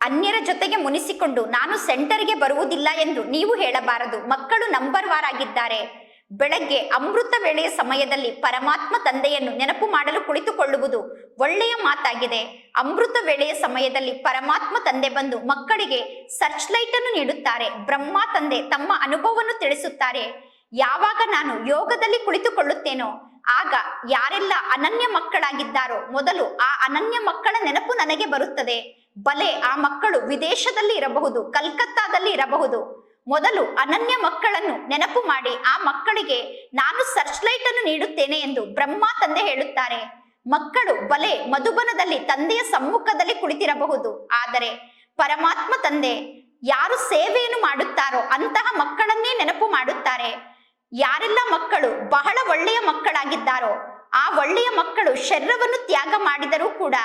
ಅನ್ಯರ ಜೊತೆಗೆ ಮುನಿಸಿಕೊಂಡು ನಾನು ಸೆಂಟರ್ಗೆ ಬರುವುದಿಲ್ಲ ಎಂದು ನೀವು ಹೇಳಬಾರದು. ಮಕ್ಕಳು ನಂಬರ್ ವಾರ್ ಆಗಿದ್ದಾರೆ. ಬೆಳಗ್ಗೆ ಅಮೃತ ವೇಳೆಯ ಸಮಯದಲ್ಲಿ ಪರಮಾತ್ಮ ತಂದೆಯನ್ನು ನೆನಪು ಮಾಡಲು ಕುಳಿತುಕೊಳ್ಳುವುದು ಒಳ್ಳೆಯ ಮಾತಾಗಿದೆ. ಅಮೃತ ವೇಳೆಯ ಸಮಯದಲ್ಲಿ ಪರಮಾತ್ಮ ತಂದೆ ಬಂದು ಮಕ್ಕಳಿಗೆ ಸರ್ಚ್ ಲೈಟ್ ಅನ್ನು ನೀಡುತ್ತಾರೆ. ಬ್ರಹ್ಮ ತಂದೆ ತಮ್ಮ ಅನುಭವವನ್ನು ತಿಳಿಸುತ್ತಾರೆ. ಯಾವಾಗ ನಾನು ಯೋಗದಲ್ಲಿ ಕುಳಿತುಕೊಳ್ಳುತ್ತೇನೋ ಆಗ ಯಾರೆಲ್ಲ ಅನನ್ಯ ಮಕ್ಕಳಾಗಿದ್ದಾರೋ ಮೊದಲು ಆ ಅನನ್ಯ ಮಕ್ಕಳ ನೆನಪು ನನಗೆ ಬರುತ್ತದೆ. ಬಲೆ ಆ ಮಕ್ಕಳು ವಿದೇಶದಲ್ಲಿ ಇರಬಹುದು, ಕಲ್ಕತ್ತಾದಲ್ಲಿ ಇರಬಹುದು. ಮೊದಲು ಅನನ್ಯ ಮಕ್ಕಳನ್ನು ನೆನಪು ಮಾಡಿ, ಆ ಮಕ್ಕಳಿಗೆ ನಾನು ಸರ್ಚ್ ಲೈಟ್ ಅನ್ನು ನೀಡುತ್ತೇನೆ ಎಂದು ಬ್ರಹ್ಮ ತಂದೆ ಹೇಳುತ್ತಾರೆ. ಮಕ್ಕಳು ಬಲೆ ಮಧುಬನದಲ್ಲಿ ತಂದೆಯ ಸಮ್ಮುಖದಲ್ಲಿ ಕುಳಿತಿರಬಹುದು. ಆದರೆ ಪರಮಾತ್ಮ ತಂದೆ ಯಾರು ಸೇವೆಯನ್ನು ಮಾಡುತ್ತಾರೋ ಅಂತಹ ಮಕ್ಕಳನ್ನೇ ನೆನಪು ಮಾಡುತ್ತಾರೆ. ಯಾರೆಲ್ಲ ಮಕ್ಕಳು ಬಹಳ ಒಳ್ಳೆಯ ಮಕ್ಕಳಾಗಿದ್ದಾರೋ ಆ ಒಳ್ಳೆಯ ಮಕ್ಕಳು ಶರೀರವನ್ನು ತ್ಯಾಗ ಮಾಡಿದರೂ ಕೂಡ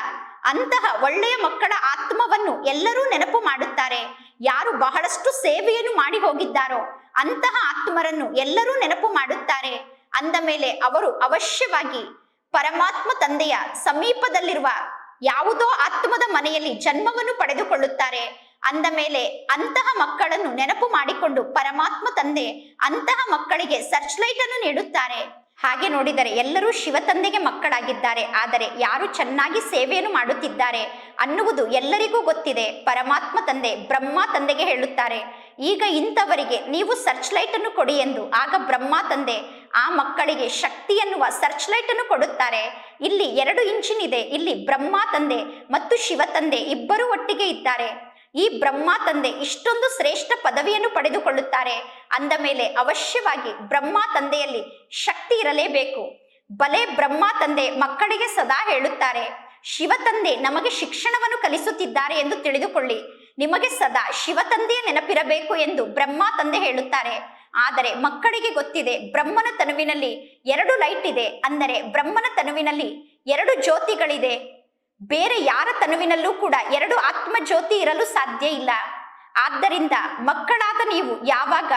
ಅಂತಹ ಒಳ್ಳೆಯ ಮಕ್ಕಳ ಆತ್ಮವನ್ನು ಎಲ್ಲರೂ ನೆನಪು ಮಾಡುತ್ತಾರೆ. ಯಾರು ಬಹಳಷ್ಟು ಸೇವೆಯನ್ನು ಮಾಡಿ ಹೋಗಿದ್ದಾರೋ ಅಂತಹ ಆತ್ಮರನ್ನು ಎಲ್ಲರೂ ನೆನಪು ಮಾಡುತ್ತಾರೆ. ಅಂದ ಮೇಲೆ ಅವರು ಅವಶ್ಯವಾಗಿ ಪರಮಾತ್ಮ ತಂದೆಯ ಸಮೀಪದಲ್ಲಿರುವ ಯಾವುದೋ ಆತ್ಮದ ಮನೆಯಲ್ಲಿ ಜನ್ಮವನ್ನು ಪಡೆದುಕೊಳ್ಳುತ್ತಾರೆ. ಅಂದ ಮೇಲೆ ಅಂತಹ ಮಕ್ಕಳನ್ನು ನೆನಪು ಮಾಡಿಕೊಂಡು ಪರಮಾತ್ಮ ತಂದೆ ಅಂತಹ ಮಕ್ಕಳಿಗೆ ಸರ್ಚ್ ಲೈಟ್ ಅನ್ನು ನೀಡುತ್ತಾರೆ. ಹಾಗೆ ನೋಡಿದರೆ ಎಲ್ಲರೂ ಶಿವ ತಂದೆಗೆ ಮಕ್ಕಳಾಗಿದ್ದಾರೆ. ಆದರೆ ಯಾರು ಚೆನ್ನಾಗಿ ಸೇವೆಯನ್ನು ಮಾಡುತ್ತಿದ್ದಾರೆ ಅನ್ನುವುದು ಎಲ್ಲರಿಗೂ ಗೊತ್ತಿದೆ. ಪರಮಾತ್ಮ ತಂದೆ ಬ್ರಹ್ಮ ತಂದೆಗೆ ಹೇಳುತ್ತಾರೆ, ಈಗ ಇಂಥವರಿಗೆ ನೀವು ಸರ್ಚ್ ಲೈಟ್ ಅನ್ನು ಕೊಡಿ ಎಂದು. ಆಗ ಬ್ರಹ್ಮ ತಂದೆ ಆ ಮಕ್ಕಳಿಗೆ ಶಕ್ತಿ ಎನ್ನುವ ಸರ್ಚ್ ಲೈಟ್ ಅನ್ನು ಕೊಡುತ್ತಾರೆ. ಇಲ್ಲಿ ಎರಡು ಇಂಚಿನಿದೆ. ಇಲ್ಲಿ ಬ್ರಹ್ಮ ತಂದೆ ಮತ್ತು ಶಿವ ತಂದೆ ಇಬ್ಬರು ಒಟ್ಟಿಗೆ ಇದ್ದಾರೆ. ಈ ಬ್ರಹ್ಮ ತಂದೆ ಇಷ್ಟೊಂದು ಶ್ರೇಷ್ಠ ಪದವಿಯನ್ನು ಪಡೆದುಕೊಳ್ಳುತ್ತಾರೆ. ಅಂದ ಮೇಲೆ ಅವಶ್ಯವಾಗಿ ಬ್ರಹ್ಮ ತಂದೆಯಲ್ಲಿ ಶಕ್ತಿ ಇರಲೇಬೇಕು. ಬಲೆ ಬ್ರಹ್ಮ ತಂದೆ ಮಕ್ಕಳಿಗೆ ಸದಾ ಹೇಳುತ್ತಾರೆ, ಶಿವ ತಂದೆ ನಮಗೆ ಶಿಕ್ಷಣವನ್ನು ಕಲಿಸುತ್ತಿದ್ದಾರೆ ಎಂದು ತಿಳಿದುಕೊಳ್ಳಿ. ನಿಮಗೆ ಸದಾ ಶಿವ ತಂದೆಯ ನೆನಪಿರಬೇಕು ಎಂದು ಬ್ರಹ್ಮ ತಂದೆ ಹೇಳುತ್ತಾರೆ. ಆದರೆ ಮಕ್ಕಳಿಗೆ ಗೊತ್ತಿದೆ, ಬ್ರಹ್ಮನ ತನುವಿನಲ್ಲಿ ಎರಡು ಲೈಟ್ ಇದೆ. ಅಂದರೆ ಬ್ರಹ್ಮನ ತನುವಿನಲ್ಲಿ ಎರಡು ಜ್ಯೋತಿಗಳಿದೆ. ಬೇರೆ ಯಾರ ತನುವಿನಲ್ಲೂ ಕೂಡ ಎರಡು ಆತ್ಮ ಜ್ಯೋತಿ ಇರಲು ಸಾಧ್ಯ ಇಲ್ಲ. ಆದ್ದರಿಂದ ಮಕ್ಕಳಾದ ನೀವು ಯಾವಾಗ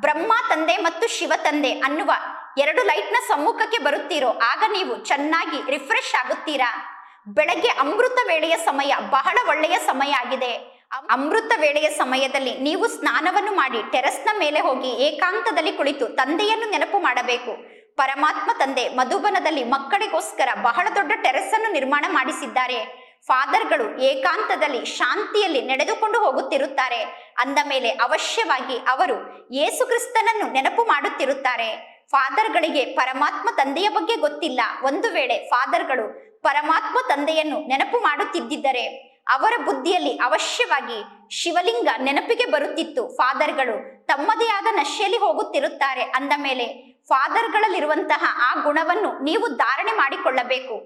ಬ್ರಹ್ಮ ತಂದೆ ಮತ್ತು ಶಿವ ತಂದೆ ಅನ್ನುವ ಎರಡು ಲೈಟ್ನ ಸಮ್ಮುಖಕ್ಕೆ ಬರುತ್ತೀರೋ ಆಗ ನೀವು ಚೆನ್ನಾಗಿ ರಿಫ್ರೆಶ್ ಆಗುತ್ತೀರಾ. ಬೆಳಗ್ಗೆ ಅಮೃತ ವೇಳೆಯ ಸಮಯ ಬಹಳ ಒಳ್ಳೆಯ ಸಮಯ ಆಗಿದೆ. ಅಮ್- ಅಮೃತ ವೇಳೆಯ ಸಮಯದಲ್ಲಿ ನೀವು ಸ್ನಾನವನ್ನು ಮಾಡಿ ಟೆರೆಸ್ನ ಮೇಲೆ ಹೋಗಿ ಏಕಾಂತದಲ್ಲಿ ಕುಳಿತು ತಂದೆಯನ್ನು ನೆನಪು ಮಾಡಬೇಕು. ಪರಮಾತ್ಮ ತಂದೆ ಮಧುಬನದಲ್ಲಿ ಮಕ್ಕಳಿಗೋಸ್ಕರ ಬಹಳ ದೊಡ್ಡ ಟೆರೆಸ್ ಅನ್ನು ನಿರ್ಮಾಣ ಮಾಡಿಸಿದ್ದಾರೆ. ಫಾದರ್ಗಳು ಏಕಾಂತದಲ್ಲಿ ಶಾಂತಿಯಲ್ಲಿ ನಡೆದುಕೊಂಡು ಹೋಗುತ್ತಿರುತ್ತಾರೆ. ಅಂದ ಮೇಲೆ ಅವಶ್ಯವಾಗಿ ಅವರು ಯೇಸು ಕ್ರಿಸ್ತನನ್ನು ನೆನಪು ಮಾಡುತ್ತಿರುತ್ತಾರೆ. ಫಾದರ್ಗಳಿಗೆ ಪರಮಾತ್ಮ ತಂದೆಯ ಬಗ್ಗೆ ಗೊತ್ತಿಲ್ಲ. ಒಂದು ವೇಳೆ ಫಾದರ್ಗಳು ಪರಮಾತ್ಮ ತಂದೆಯನ್ನು ನೆನಪು ಮಾಡುತ್ತಿದ್ದರೆ ಅವರ ಬುದ್ಧಿಯಲ್ಲಿ ಅವಶ್ಯವಾಗಿ ಶಿವಲಿಂಗ ನೆನಪಿಗೆ ಬರುತ್ತಿತ್ತು. ಫಾದರ್ಗಳು ತಮ್ಮದೇ ಆದ ನಶೆಯಲ್ಲಿ ಹೋಗುತ್ತಿರುತ್ತಾರೆ. ಅಂದ ಮೇಲೆ ಫಾದರ್ಗಳಲ್ಲಿರುವಂತಹ ಆ ಗುಣವನ್ನು ನೀವು ಧಾರಣೆ ಮಾಡಿಕೊಳ್ಳಬೇಕು.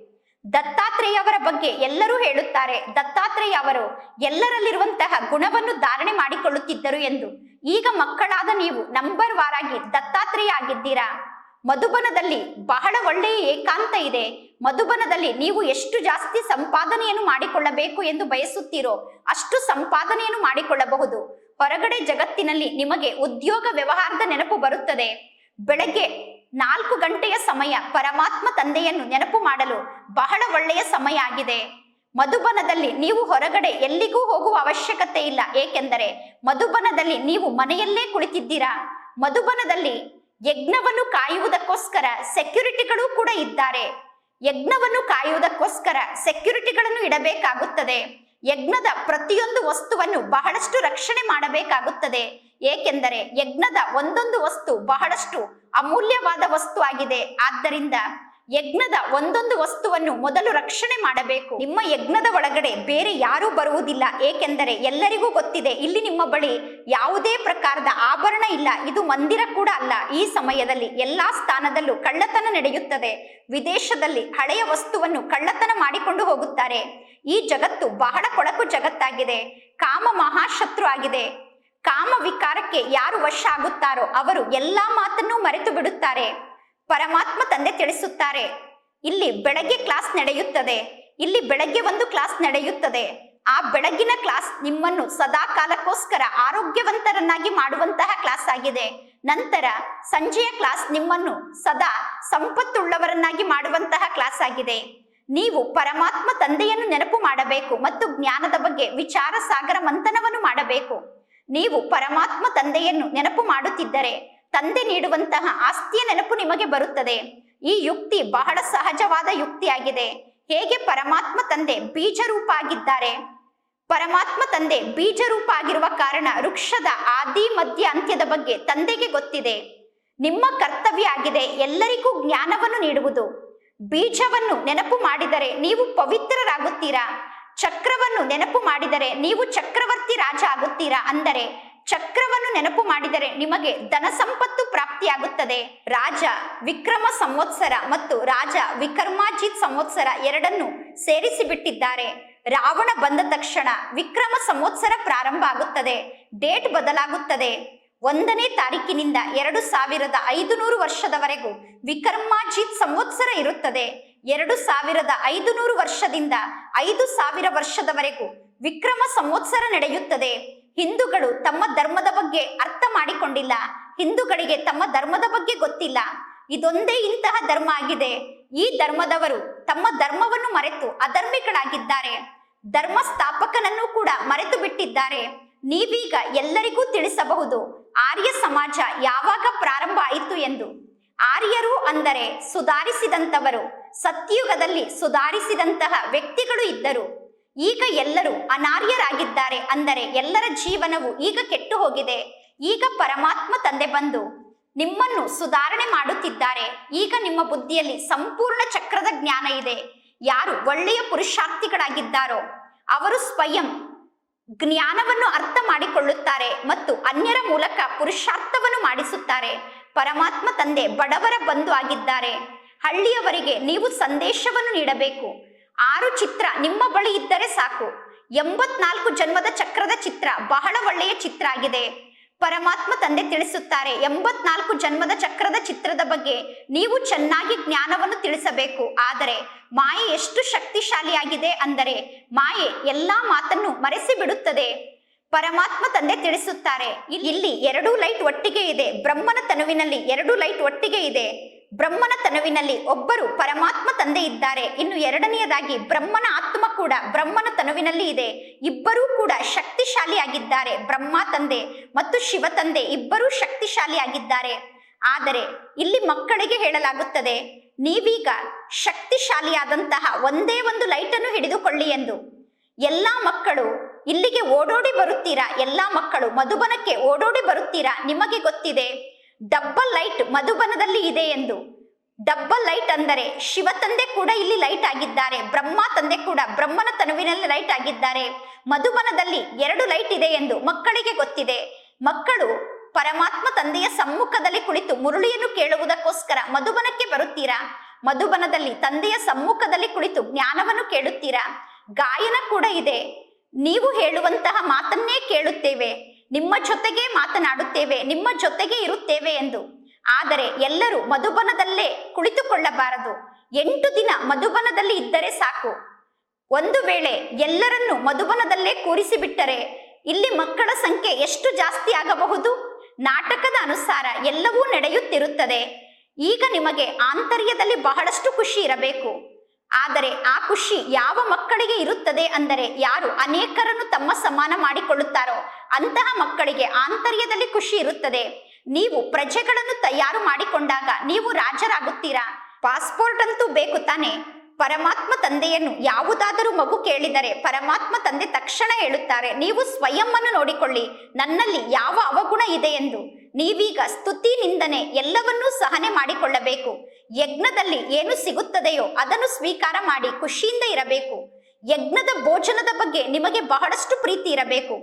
ದತ್ತಾತ್ರೇಯವರ ಬಗ್ಗೆ ಎಲ್ಲರೂ ಹೇಳುತ್ತಾರೆ, ದತ್ತಾತ್ರೇಯ ಅವರು ಎಲ್ಲರಲ್ಲಿರುವಂತಹ ಗುಣವನ್ನು ಧಾರಣೆ ಮಾಡಿಕೊಳ್ಳುತ್ತಿದ್ದರು ಎಂದು. ಈಗ ಮಕ್ಕಳಾದ ನೀವು ನಂಬರ್ ವಾರಾಗಿ ದತ್ತಾತ್ರೇಯ ಆಗಿದ್ದೀರಾ? ಮಧುಬನದಲ್ಲಿ ಬಹಳ ಒಳ್ಳೆಯ ಏಕಾಂತ ಇದೆ. ಮಧುಬನದಲ್ಲಿ ನೀವು ಎಷ್ಟು ಜಾಸ್ತಿ ಸಂಪಾದನೆಯನ್ನು ಮಾಡಿಕೊಳ್ಳಬೇಕು ಎಂದು ಬಯಸುತ್ತೀರೋ ಅಷ್ಟು ಸಂಪಾದನೆಯನ್ನು ಮಾಡಿಕೊಳ್ಳಬಹುದು. ಹೊರಗಡೆ ಜಗತ್ತಿನಲ್ಲಿ ನಿಮಗೆ ಉದ್ಯೋಗ ವ್ಯವಹಾರದ ನೆನಪು ಬರುತ್ತದೆ. ಬೆಳಗ್ಗೆ ನಾಲ್ಕು ಗಂಟೆಯ ಸಮಯ ಪರಮಾತ್ಮ ತಂದೆಯನ್ನು ನೆನಪು ಮಾಡಲು ಬಹಳ ಒಳ್ಳೆಯ ಸಮಯ ಆಗಿದೆ. ಮಧುಬನದಲ್ಲಿ ನೀವು ಹೊರಗಡೆ ಎಲ್ಲಿಗೂ ಹೋಗುವ ಅವಶ್ಯಕತೆ ಇಲ್ಲ. ಏಕೆಂದರೆ ಮಧುಬನದಲ್ಲಿ ನೀವು ಮನೆಯಲ್ಲೇ ಕುಳಿತಿದ್ದೀರಾ? ಮಧುಬನದಲ್ಲಿ ಯಜ್ಞವನ್ನು ಕಾಯುವುದಕ್ಕೋಸ್ಕರ ಸೆಕ್ಯೂರಿಟಿಗಳು ಕೂಡ ಇದ್ದಾರೆ. ಯಜ್ಞವನ್ನು ಕಾಯುವುದಕ್ಕೋಸ್ಕರ ಸೆಕ್ಯೂರಿಟಿಗಳನ್ನು ಇಡಬೇಕಾಗುತ್ತದೆ. ಯಜ್ಞದ ಪ್ರತಿಯೊಂದು ವಸ್ತುವನ್ನು ಬಹಳಷ್ಟು ರಕ್ಷಣೆ ಮಾಡಬೇಕಾಗುತ್ತದೆ. ಏಕೆಂದರೆ ಯಜ್ಞದ ಒಂದೊಂದು ವಸ್ತು ಬಹಳಷ್ಟು ಅಮೂಲ್ಯವಾದ ವಸ್ತು ಆಗಿದೆ. ಆದ್ದರಿಂದ ಯಜ್ಞದ ಒಂದೊಂದು ವಸ್ತುವನ್ನು ಮೊದಲು ರಕ್ಷಣೆ ಮಾಡಬೇಕು. ನಿಮ್ಮ ಯಜ್ಞದ ಒಳಗಡೆ ಬೇರೆ ಯಾರೂ ಬರುವುದಿಲ್ಲ. ಏಕೆಂದರೆ ಎಲ್ಲರಿಗೂ ಗೊತ್ತಿದೆ, ಇಲ್ಲಿ ನಿಮ್ಮ ಬಳಿ ಯಾವುದೇ ಪ್ರಕಾರದ ಆಭರಣ ಇಲ್ಲ. ಇದು ಮಂದಿರ ಕೂಡ ಅಲ್ಲ. ಈ ಸಮಯದಲ್ಲಿ ಎಲ್ಲಾ ಸ್ಥಾನದಲ್ಲೂ ಕಳ್ಳತನ ನಡೆಯುತ್ತದೆ. ವಿದೇಶದಲ್ಲಿ ಹಳೆಯ ವಸ್ತುವನ್ನು ಕಳ್ಳತನ ಮಾಡಿಕೊಂಡು ಹೋಗುತ್ತಾರೆ. ಈ ಜಗತ್ತು ಬಹಳ ಕೊಳಕು ಜಗತ್ತಾಗಿದೆ. ಕಾಮ ಮಹಾಶತ್ರು ಆಗಿದೆ. ಕಾಮ ವಿಕಾರಕ್ಕೆ ಯಾರು ವಶ ಆಗುತ್ತಾರೋ ಅವರು ಎಲ್ಲಾ ಮಾತನ್ನು ಮರೆತು ಬಿಡುತ್ತಾರೆ. ಪರಮಾತ್ಮ ತಂದೆ ತಿಳಿಸುತ್ತಾರೆ. ಇಲ್ಲಿ ಬೆಳಗ್ಗೆ ಕ್ಲಾಸ್ ನಡೆಯುತ್ತದೆ. ಇಲ್ಲಿ ಬೆಳಗ್ಗೆ ಒಂದು ಕ್ಲಾಸ್ ನಡೆಯುತ್ತದೆ. ಆ ಬೆಳಗಿನ ಕ್ಲಾಸ್ ನಿಮ್ಮನ್ನು ಸದಾ ಕಾಲಕ್ಕೋಸ್ಕರ ಆರೋಗ್ಯವಂತರನ್ನಾಗಿ ಮಾಡುವಂತಹ ಕ್ಲಾಸ್ ಆಗಿದೆ. ನಂತರ ಸಂಜೆಯ ಕ್ಲಾಸ್ ನಿಮ್ಮನ್ನು ಸದಾ ಸಂಪತ್ತುಳ್ಳವರನ್ನಾಗಿ ಮಾಡುವಂತಹ ಕ್ಲಾಸ್ ಆಗಿದೆ. ನೀವು ಪರಮಾತ್ಮ ತಂದೆಯನ್ನು ನೆನಪು ಮಾಡಬೇಕು ಮತ್ತು ಜ್ಞಾನದ ಬಗ್ಗೆ ವಿಚಾರ ಸಾಗರ ಮಂಥನವನ್ನು ಮಾಡಬೇಕು. ನೀವು ಪರಮಾತ್ಮ ತಂದೆಯನ್ನು ನೆನಪು ಮಾಡುತ್ತಿದ್ದರೆ ತಂದೆ ನೀಡುವಂತಹ ಆಸ್ತಿಯ ನೆನಪು ನಿಮಗೆ ಬರುತ್ತದೆ. ಈ ಯುಕ್ತಿ ಬಹಳ ಸಹಜವಾದ ಯುಕ್ತಿಯಾಗಿದೆ. ಹೇಗೆ ಪರಮಾತ್ಮ ತಂದೆ ಬೀಜ ರೂಪ ಆಗಿದ್ದಾರೆ ಪರಮಾತ್ಮ ತಂದೆ ಬೀಜ ರೂಪ ಆಗಿರುವ ಕಾರಣ ವೃಕ್ಷದ ಆದಿ, ಮಧ್ಯ, ಅಂತ್ಯದ ಬಗ್ಗೆ ತಂದೆಗೆ ಗೊತ್ತಿದೆ. ನಿಮ್ಮ ಕರ್ತವ್ಯ ಆಗಿದೆ ಎಲ್ಲರಿಗೂ ಜ್ಞಾನವನ್ನು ನೀಡುವುದು. ಬೀಜವನ್ನು ನೆನಪು ಮಾಡಿದರೆ ನೀವು ಪವಿತ್ರರಾಗುತ್ತೀರಾ? ಚಕ್ರವನ್ನು ನೆನಪು ಮಾಡಿದರೆ ನೀವು ಚಕ್ರವರ್ತಿ ರಾಜ ಆಗುತ್ತೀರಾ? ಅಂದರೆ ಚಕ್ರವನ್ನು ನೆನಪು ಮಾಡಿದರೆ ನಿಮಗೆ ಧನ ಸಂಪತ್ತು ಪ್ರಾಪ್ತಿಯಾಗುತ್ತದೆ. ರಾಜ ವಿಕ್ರಮ ಸಂವತ್ಸರ ಮತ್ತು ರಾಜ ವಿಕರ್ಮಾಜಿತ್ ಸಂವತ್ಸರ ಎರಡನ್ನು ಸೇರಿಸಿ ಬಿಟ್ಟಿದ್ದಾರೆ ರಾವಣ ಬಂದ ತಕ್ಷಣ ವಿಕ್ರಮ ಸಂವತ್ಸರ ಪ್ರಾರಂಭ ಆಗುತ್ತದೆ. ಡೇಟ್ ಬದಲಾಗುತ್ತದೆ. ಒಂದನೇ ತಾರೀಕಿನಿಂದ ಎರಡು ಸಾವಿರದ ಐದುನೂರು ವರ್ಷದವರೆಗೂ ವಿಕ್ರಮಾಜಿತ್ ಸಂವತ್ಸರ ಇರುತ್ತದೆ. ಎರಡು ಸಾವಿರದ ಐದು ನೂರು ವರ್ಷದಿಂದ ಐದು ಸಾವಿರ ವರ್ಷದವರೆಗೂ ವಿಕ್ರಮ ಸಂವತ್ಸರ ನಡೆಯುತ್ತದೆ. ಹಿಂದೂಗಳು ತಮ್ಮ ಧರ್ಮದ ಬಗ್ಗೆ ಅರ್ಥ ಮಾಡಿಕೊಂಡಿಲ್ಲ. ಹಿಂದೂಗಳಿಗೆ ತಮ್ಮ ಧರ್ಮದ ಬಗ್ಗೆ ಗೊತ್ತಿಲ್ಲ. ಇದೊಂದೇ ಇಂತಹ ಧರ್ಮ ಆಗಿದೆ. ಈ ಧರ್ಮದವರು ತಮ್ಮ ಧರ್ಮವನ್ನು ಮರೆತು ಅಧರ್ಮಿಗಳಾಗಿದ್ದಾರೆ. ಧರ್ಮ ಸ್ಥಾಪಕನನ್ನು ಕೂಡ ಮರೆತು ಬಿಟ್ಟಿದ್ದಾರೆ ನೀವೀಗ ಎಲ್ಲರಿಗೂ ತಿಳಿಸಬಹುದು. ಆರ್ಯ ಸಮಾಜ ಯಾವಾಗ ಪ್ರಾರಂಭ ಆಯಿತು ಎಂದು. ಆರ್ಯರು ಅಂದರೆ ಸುಧಾರಿಸಿದಂತವರು ಸತ್ಯುಗದಲ್ಲಿ ಸುಧಾರಿಸಿದಂತಹ ವ್ಯಕ್ತಿಗಳು ಇದ್ದರು. ಈಗ ಎಲ್ಲರೂ ಅನಾರ್ಯರಾಗಿದ್ದಾರೆ ಅಂದರೆ ಎಲ್ಲರ ಜೀವನವು ಈಗ ಕೆಟ್ಟು ಹೋಗಿದೆ ಈಗ ಪರಮಾತ್ಮ ತಂದೆ ಬಂದು ನಿಮ್ಮನ್ನು ಸುಧಾರಣೆ ಮಾಡುತ್ತಿದ್ದಾರೆ. ಈಗ ನಿಮ್ಮ ಬುದ್ಧಿಯಲ್ಲಿ ಸಂಪೂರ್ಣ ಚಕ್ರದ ಜ್ಞಾನ ಇದೆ. ಯಾರು ಒಳ್ಳೆಯ ಪುರುಷಾರ್ಥಿಗಳಾಗಿದ್ದಾರೋ, ಅವರು ಸ್ವಯಂ ಜ್ಞಾನವನ್ನು ಅರ್ಥ ಮಾಡಿಕೊಳ್ಳುತ್ತಾರೆ ಮತ್ತು ಅನ್ಯರ ಮೂಲಕ ಪುರುಷಾರ್ಥವನ್ನು ಮಾಡಿಸುತ್ತಾರೆ. ಪರಮಾತ್ಮ ತಂದೆ ಬಡವರ ಬಂಧು ಆಗಿದ್ದಾರೆ. ಹಳ್ಳಿಯವರಿಗೆ ನೀವು ಸಂದೇಶವನ್ನು ನೀಡಬೇಕು. ಆರು ಚಿತ್ರ ನಿಮ್ಮ ಬಳಿ ಇದ್ದರೆ ಸಾಕು. ಎಂಬತ್ನಾಲ್ಕು ಜನ್ಮದ ಚಕ್ರದ ಚಿತ್ರ ಬಹಳ ಒಳ್ಳೆಯ ಚಿತ್ರ ಆಗಿದೆ. ಪರಮಾತ್ಮ ತಂದೆ ತಿಳಿಸುತ್ತಾರೆ. ಎಂಬತ್ನಾಲ್ಕು ಜನ್ಮದ ಚಕ್ರದ ಚಿತ್ರದ ಬಗ್ಗೆ ನೀವು ಚೆನ್ನಾಗಿ ಜ್ಞಾನವನ್ನು ತಿಳಿಸಬೇಕು. ಆದರೆ ಮಾಯೆ ಎಷ್ಟು ಶಕ್ತಿಶಾಲಿಯಾಗಿದೆ ಅಂದರೆ ಮಾಯೆ ಎಲ್ಲಾ ಮಾತನ್ನು ಮರೆಸಿ ಬಿಡುತ್ತದೆ ಪರಮಾತ್ಮ ತಂದೆ ತಿಳಿಸುತ್ತಾರೆ. ಇಲ್ಲಿ ಎರಡು ಲೈಟ್ ಒಟ್ಟಿಗೆ ಇದೆ. ಬ್ರಹ್ಮನ ತನುವಿನಲ್ಲಿ ಎರಡು ಲೈಟ್ ಒಟ್ಟಿಗೆ ಇದೆ. ಬ್ರಹ್ಮನ ತನುವಿನಲ್ಲಿ ಒಬ್ಬರು ಪರಮಾತ್ಮ ತಂದೆ ಇದ್ದಾರೆ. ಇನ್ನು ಎರಡನೆಯದಾಗಿ ಬ್ರಹ್ಮನ ಆತ್ಮ ಕೂಡ ಬ್ರಹ್ಮನ ತನುವಿನಲ್ಲಿ ಇದೆ. ಇಬ್ಬರೂ ಕೂಡ ಶಕ್ತಿಶಾಲಿಯಾಗಿದ್ದಾರೆ. ಬ್ರಹ್ಮ ತಂದೆ ಮತ್ತು ಶಿವ ತಂದೆ ಇಬ್ಬರೂ ಶಕ್ತಿಶಾಲಿಯಾಗಿದ್ದಾರೆ. ಆದರೆ ಇಲ್ಲಿ ಮಕ್ಕಳಿಗೆ ಹೇಳಲಾಗುತ್ತದೆ, ನೀವೀಗ ಶಕ್ತಿಶಾಲಿಯಾದಂತಹ ಒಂದೇ ಒಂದು ಲೈಟನ್ನು ಹಿಡಿದುಕೊಳ್ಳಿ ಎಂದು. ಎಲ್ಲಾ ಮಕ್ಕಳು ಇಲ್ಲಿಗೆ ಓಡೋಡಿ ಬರುತ್ತೀರಾ? ಎಲ್ಲಾ ಮಕ್ಕಳು ಮಧುಬನಕ್ಕೆ ಓಡೋಡಿ ಬರುತ್ತೀರಾ? ನಿಮಗೆ ಗೊತ್ತಿದೆ ಡಬ್ಬಲ್ ಲೈಟ್ ಮಧುಬನದಲ್ಲಿ ಇದೆ ಎಂದು. ಡಬ್ಬಲ್ ಲೈಟ್ ಅಂದರೆ ಶಿವ ತಂದೆ ಕೂಡ ಇಲ್ಲಿ ಲೈಟ್ ಆಗಿದ್ದಾರೆ, ಬ್ರಹ್ಮ ತಂದೆ ಕೂಡ, ಬ್ರಹ್ಮನ ತನುವಿನಲ್ಲಿ ಲೈಟ್ ಆಗಿದ್ದಾರೆ. ಮಧುಬನದಲ್ಲಿ ಎರಡು ಲೈಟ್ ಇದೆ ಎಂದು ಮಕ್ಕಳಿಗೆ ಗೊತ್ತಿದೆ. ಮಕ್ಕಳು ಪರಮಾತ್ಮ ತಂದೆಯ ಸಮ್ಮುಖದಲ್ಲಿ ಕುಳಿತು ಮುರುಳಿಯನ್ನು ಕೇಳುವುದಕ್ಕೋಸ್ಕರ ಮಧುಬನಕ್ಕೆ ಬರುತ್ತೀರಾ? ಮಧುಬನದಲ್ಲಿ ತಂದೆಯ ಸಮ್ಮುಖದಲ್ಲಿ ಕುಳಿತು ಜ್ಞಾನವನ್ನು ಕೇಳುತ್ತೀರಾ? ಗಾಯನ ಕೂಡ ಇದೆ. ನೀವು ಹೇಳುವಂತಹ ಮಾತನ್ನೇ ಕೇಳುತ್ತೇವೆ. ನಿಮ್ಮ ಜೊತೆಗೆ ಮಾತನಾಡುತ್ತೇವೆ, ನಿಮ್ಮ ಜೊತೆಗೆ ಇರುತ್ತೇವೆ ಎಂದು. ಆದರೆ ಎಲ್ಲರೂ ಮಧುಬನದಲ್ಲೇ ಕುಳಿತುಕೊಳ್ಳಬಾರದು. ಎಂಟು ದಿನ ಮಧುಬನದಲ್ಲಿ ಇದ್ದರೆ ಸಾಕು. ಒಂದು ವೇಳೆ ಎಲ್ಲರನ್ನು ಮಧುಬನದಲ್ಲೇ ಕೂರಿಸಿಬಿಟ್ಟರೆ ಇಲ್ಲಿ ಮಕ್ಕಳ ಸಂಖ್ಯೆ ಎಷ್ಟು ಜಾಸ್ತಿ ಆಗಬಹುದು? ನಾಟಕದ ಅನುಸಾರ ಎಲ್ಲವೂ ನಡೆಯುತ್ತಿರುತ್ತದೆ. ಈಗ ನಿಮಗೆ ಆಂತರ್ಯದಲ್ಲಿ ಬಹಳಷ್ಟು ಖುಷಿ ಇರಬೇಕು. ಆದರೆ ಆ ಖುಷಿ ಯಾವ ಮಕ್ಕಳಿಗೆ ಇರುತ್ತದೆ ಅಂದರೆ ಯಾರು ಅನೇಕರನ್ನು ತಮ್ಮ ಸಮಾನ ಮಾಡಿಕೊಳ್ಳುತ್ತಾರೋ ಅಂತಹ ಮಕ್ಕಳಿಗೆ ಆಂತರ್ಯದಲ್ಲಿ ಖುಷಿ ಇರುತ್ತದೆ. ನೀವು ಪ್ರಜೆಗಳನ್ನು ತಯಾರು ಮಾಡಿಕೊಂಡಾಗ ನೀವು ರಾಜರಾಗುತ್ತೀರಾ? ಪಾಸ್ಪೋರ್ಟ್ ಅಂತೂ ಬೇಕು ತಾನೆ? ಪರಮಾತ್ಮ ತಂದೆಯನ್ನು ಯಾವುದಾದರೂ ಮಗು ಕೇಳಿದರೆ ಪರಮಾತ್ಮ ತಂದೆ ತಕ್ಷಣ ಹೇಳುತ್ತಾರೆ, ನೀವು ಸ್ವಯಂ ನೋಡಿಕೊಳ್ಳಿ, ನನ್ನಲ್ಲಿ ಯಾವ ಅವಗುಣ ಇದೆ ಎಂದು. ನೀವೀಗ ಸ್ತುತಿ ನಿಂದನೆ ಎಲ್ಲವನ್ನೂ ಸಹನೆ ಮಾಡಿಕೊಳ್ಳಬೇಕು. ಯಜ್ಞದಲ್ಲಿ ಏನು ಸಿಗುತ್ತದೆಯೋ ಅದನ್ನು ಸ್ವೀಕಾರ ಮಾಡಿ ಖುಷಿಯಿಂದ ಇರಬೇಕು. ಯಜ್ಞದ ಭೋಜನದ ಬಗ್ಗೆ ನಿಮಗೆ ಬಹಳಷ್ಟು ಪ್ರೀತಿ ಇರಬೇಕು.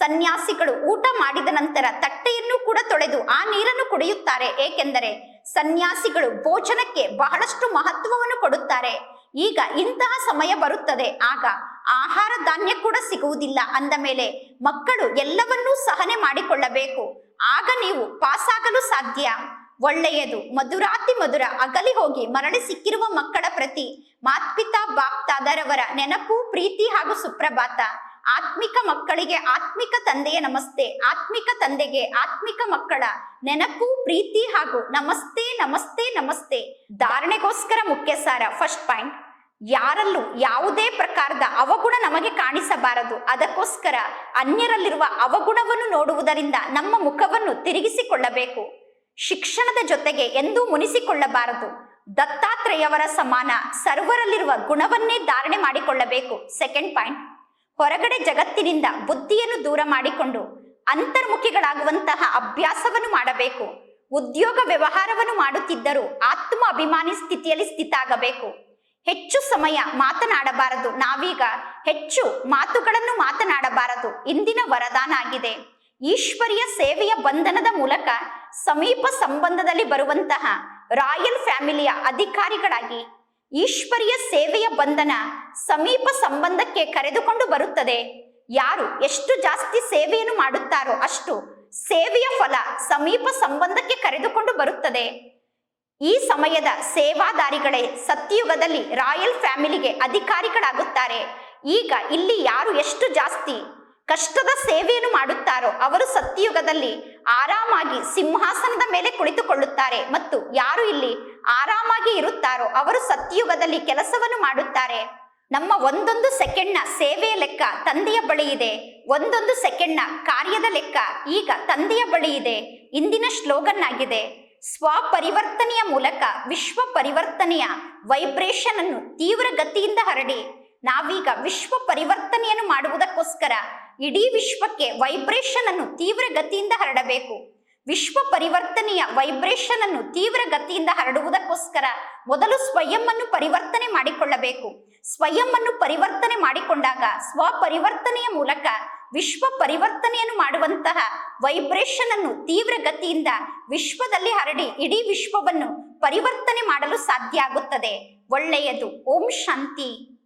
ಸನ್ಯಾಸಿಗಳು ಊಟ ಮಾಡಿದ ನಂತರ ತಟ್ಟೆಯನ್ನು ಕೂಡ ತೊಳೆದು ಆ ನೀರನ್ನು ಕುಡಿಯುತ್ತಾರೆ, ಏಕೆಂದರೆ ಸನ್ಯಾಸಿಗಳು ಭೋಜನಕ್ಕೆ ಬಹಳಷ್ಟು ಮಹತ್ವವನ್ನು ಕೊಡುತ್ತಾರೆ. ಈಗ ಇಂತಹ ಸಮಯ ಬರುತ್ತದೆ. ಆಗ ಆಹಾರ ಧಾನ್ಯ ಕೂಡ ಸಿಗುವುದಿಲ್ಲ. ಅಂದ ಮೇಲೆ ಮಕ್ಕಳು ಎಲ್ಲವನ್ನೂ ಸಹನೆ ಮಾಡಿಕೊಳ್ಳಬೇಕು. ಆಗ ನೀವು ಪಾಸಾಗಲು ಸಾಧ್ಯ. ಒಳ್ಳೆಯದು, ಮಧುರಾತಿ ಮಧುರ, ಅಗಲಿ ಹೋಗಿ ಮರಳಿ ಸಿಕ್ಕಿರುವ ಮಕ್ಕಳ ಪ್ರತಿ ಮಾತ್ಪಿತಾ ಬಾಪ್ತಾದರವರ ನೆನಪು, ಪ್ರೀತಿ ಹಾಗೂ ಸುಪ್ರಭಾತ. ಆತ್ಮಿಕ ಮಕ್ಕಳಿಗೆ ಆತ್ಮಿಕ ತಂದೆಯ ನಮಸ್ತೆ, ಆತ್ಮಿಕ ತಂದೆಗೆ ಆತ್ಮಿಕ ಮಕ್ಕಳ ನೆನಪು, ಪ್ರೀತಿ ಹಾಗೂ ನಮಸ್ತೆ ನಮಸ್ತೆ ನಮಸ್ತೆ. ಧಾರಣೆಗೋಸ್ಕರ ಮುಖ್ಯ ಸಾರ ಫಸ್ಟ್ ಪಾಯಿಂಟ್ ಯಾರಲ್ಲೂ ಯಾವುದೇ ಪ್ರಕಾರದ ಅವಗುಣ ನಮಗೆ ಕಾಣಿಸಬಾರದು. ಅದಕ್ಕೋಸ್ಕರ ಅನ್ಯರಲ್ಲಿರುವ ಅವಗುಣವನ್ನು ನೋಡುವುದರಿಂದ ನಮ್ಮ ಮುಖವನ್ನು ತಿರುಗಿಸಿಕೊಳ್ಳಬೇಕು. ಶಿಕ್ಷಣದ ಜೊತೆಗೆ ಎಂದೂ ಮುನಿಸಿಕೊಳ್ಳಬಾರದು. ದತ್ತಾತ್ರೇಯವರ ಸಮಾನ ಸರ್ವರಲ್ಲಿರುವ ಗುಣವನ್ನೇ ಧಾರಣೆ ಮಾಡಿಕೊಳ್ಳಬೇಕು. ಸೆಕೆಂಡ್ ಪಾಯಿಂಟ್ ಹೊರಗಡೆ ಜಗತ್ತಿನಿಂದ ಬುದ್ಧಿಯನ್ನು ದೂರ ಮಾಡಿಕೊಂಡು ಅಂತರ್ಮುಖಿಗಳಾಗುವಂತಹ ಅಭ್ಯಾಸವನ್ನು ಮಾಡಬೇಕು. ಉದ್ಯೋಗ ವ್ಯವಹಾರವನ್ನು ಮಾಡುತ್ತಿದ್ದರೂ ಆತ್ಮ ಅಭಿಮಾನಿ ಸ್ಥಿತಿಯಲ್ಲಿ ಸ್ಥಿತಾಗಬೇಕು. ಹೆಚ್ಚು ಸಮಯ ಮಾತನಾಡಬಾರದು. ನಾವೀಗ ಹೆಚ್ಚು ಮಾತುಗಳನ್ನು ಮಾತನಾಡಬಾರದು. ಇಂದಿನ ವರದಾನ ಆಗಿದೆ. ಈಶ್ವರಿಯ ಸೇವೆಯ ಬಂಧನದ ಮೂಲಕ ಸಮೀಪ ಸಂಬಂಧದಲ್ಲಿ ಬರುವಂತಹ ರಾಯಲ್ ಫ್ಯಾಮಿಲಿಯ ಅಧಿಕಾರಿಗಳಾಗಿ ಈಶ್ವರಿಯ ಸೇವೆಯ ಬಂಧನ ಸಮೀಪ ಸಂಬಂಧಕ್ಕೆ ಕರೆದುಕೊಂಡು ಬರುತ್ತದೆ. ಯಾರು ಎಷ್ಟು ಜಾಸ್ತಿ ಸೇವೆಯನ್ನು ಮಾಡುತ್ತಾರೋ ಅಷ್ಟು ಸೇವೆಯ ಫಲ ಸಮೀಪ ಸಂಬಂಧಕ್ಕೆ ಕರೆದುಕೊಂಡು ಬರುತ್ತದೆ. ಈ ಸಮಯದ ಸೇವಾದಾರಿಗಳೇ ಸತ್ಯಯುಗದಲ್ಲಿ ರಾಯಲ್ ಫ್ಯಾಮಿಲಿಗೆ ಅಧಿಕಾರಿಗಳಾಗುತ್ತಾರೆ. ಈಗ ಇಲ್ಲಿ ಯಾರು ಎಷ್ಟು ಜಾಸ್ತಿ ಕಷ್ಟದ ಸೇವೆಯನ್ನು ಮಾಡುತ್ತಾರೋ ಅವರು ಸತ್ಯಯುಗದಲ್ಲಿ ಆರಾಮಾಗಿ ಸಿಂಹಾಸನದ ಮೇಲೆ ಕುಳಿತುಕೊಳ್ಳುತ್ತಾರೆ ಮತ್ತು ಯಾರು ಇಲ್ಲಿ ಆರಾಮಾಗಿ ಇರುತ್ತಾರೋ ಅವರು ಸತ್ಯಯುಗದಲ್ಲಿ ಕೆಲಸವನ್ನು ಮಾಡುತ್ತಾರೆ. ನಮ್ಮ ಒಂದೊಂದು ಸೆಕೆಂಡ್ನ ಸೇವೆಯ ಲೆಕ್ಕ ತಂದೆಯ ಬಳಿ ಇದೆ. ಒಂದೊಂದು ಸೆಕೆಂಡ್ನ ಕಾರ್ಯದ ಲೆಕ್ಕ ಈಗ ತಂದೆಯ ಬಳಿ ಇದೆ. ಇಂದಿನ ಸ್ಲೋಗನ್ ಆಗಿದೆ ಸ್ವಪರಿವರ್ತನೆಯ ಮೂಲಕ ವಿಶ್ವ ಪರಿವರ್ತನೆಯ ವೈಬ್ರೇಷನ್ ಅನ್ನು ತೀವ್ರ ಗತಿಯಿಂದ ಹರಡಿ. ನಾವೀಗ ವಿಶ್ವ ಪರಿವರ್ತನೆಯನ್ನು ಮಾಡುವುದಕ್ಕೋಸ್ಕರ ಇಡೀ ವಿಶ್ವಕ್ಕೆ ವೈಬ್ರೇಷನ್ ಅನ್ನು ತೀವ್ರ ಗತಿಯಿಂದ ಹರಡಬೇಕು. ವಿಶ್ವ ಪರಿವರ್ತನೆಯ ವೈಬ್ರೇಷನ್ ಅನ್ನು ತೀವ್ರ ಗತಿಯಿಂದ ಹರಡುವುದಕ್ಕೋಸ್ಕರ ಮೊದಲು ಸ್ವಯಂ ಪರಿವರ್ತನೆ ಮಾಡಿಕೊಳ್ಳಬೇಕು. ಸ್ವಯಂ ಪರಿವರ್ತನೆ ಮಾಡಿಕೊಂಡಾಗ ಸ್ವಪರಿವರ್ತನೆಯ ಮೂಲಕ ವಿಶ್ವ ಪರಿವರ್ತನೆಯನ್ನು ಮಾಡುವಂತಹ ವೈಬ್ರೇಷನ್ ಅನ್ನು ತೀವ್ರ ಗತಿಯಿಂದ ವಿಶ್ವದಲ್ಲಿ ಹರಡಿ ಇಡೀ ವಿಶ್ವವನ್ನು ಪರಿವರ್ತನೆ ಮಾಡಲು ಸಾಧ್ಯ ಆಗುತ್ತದೆ. ಒಳ್ಳೆಯದು. ಓಂ ಶಾಂತಿ.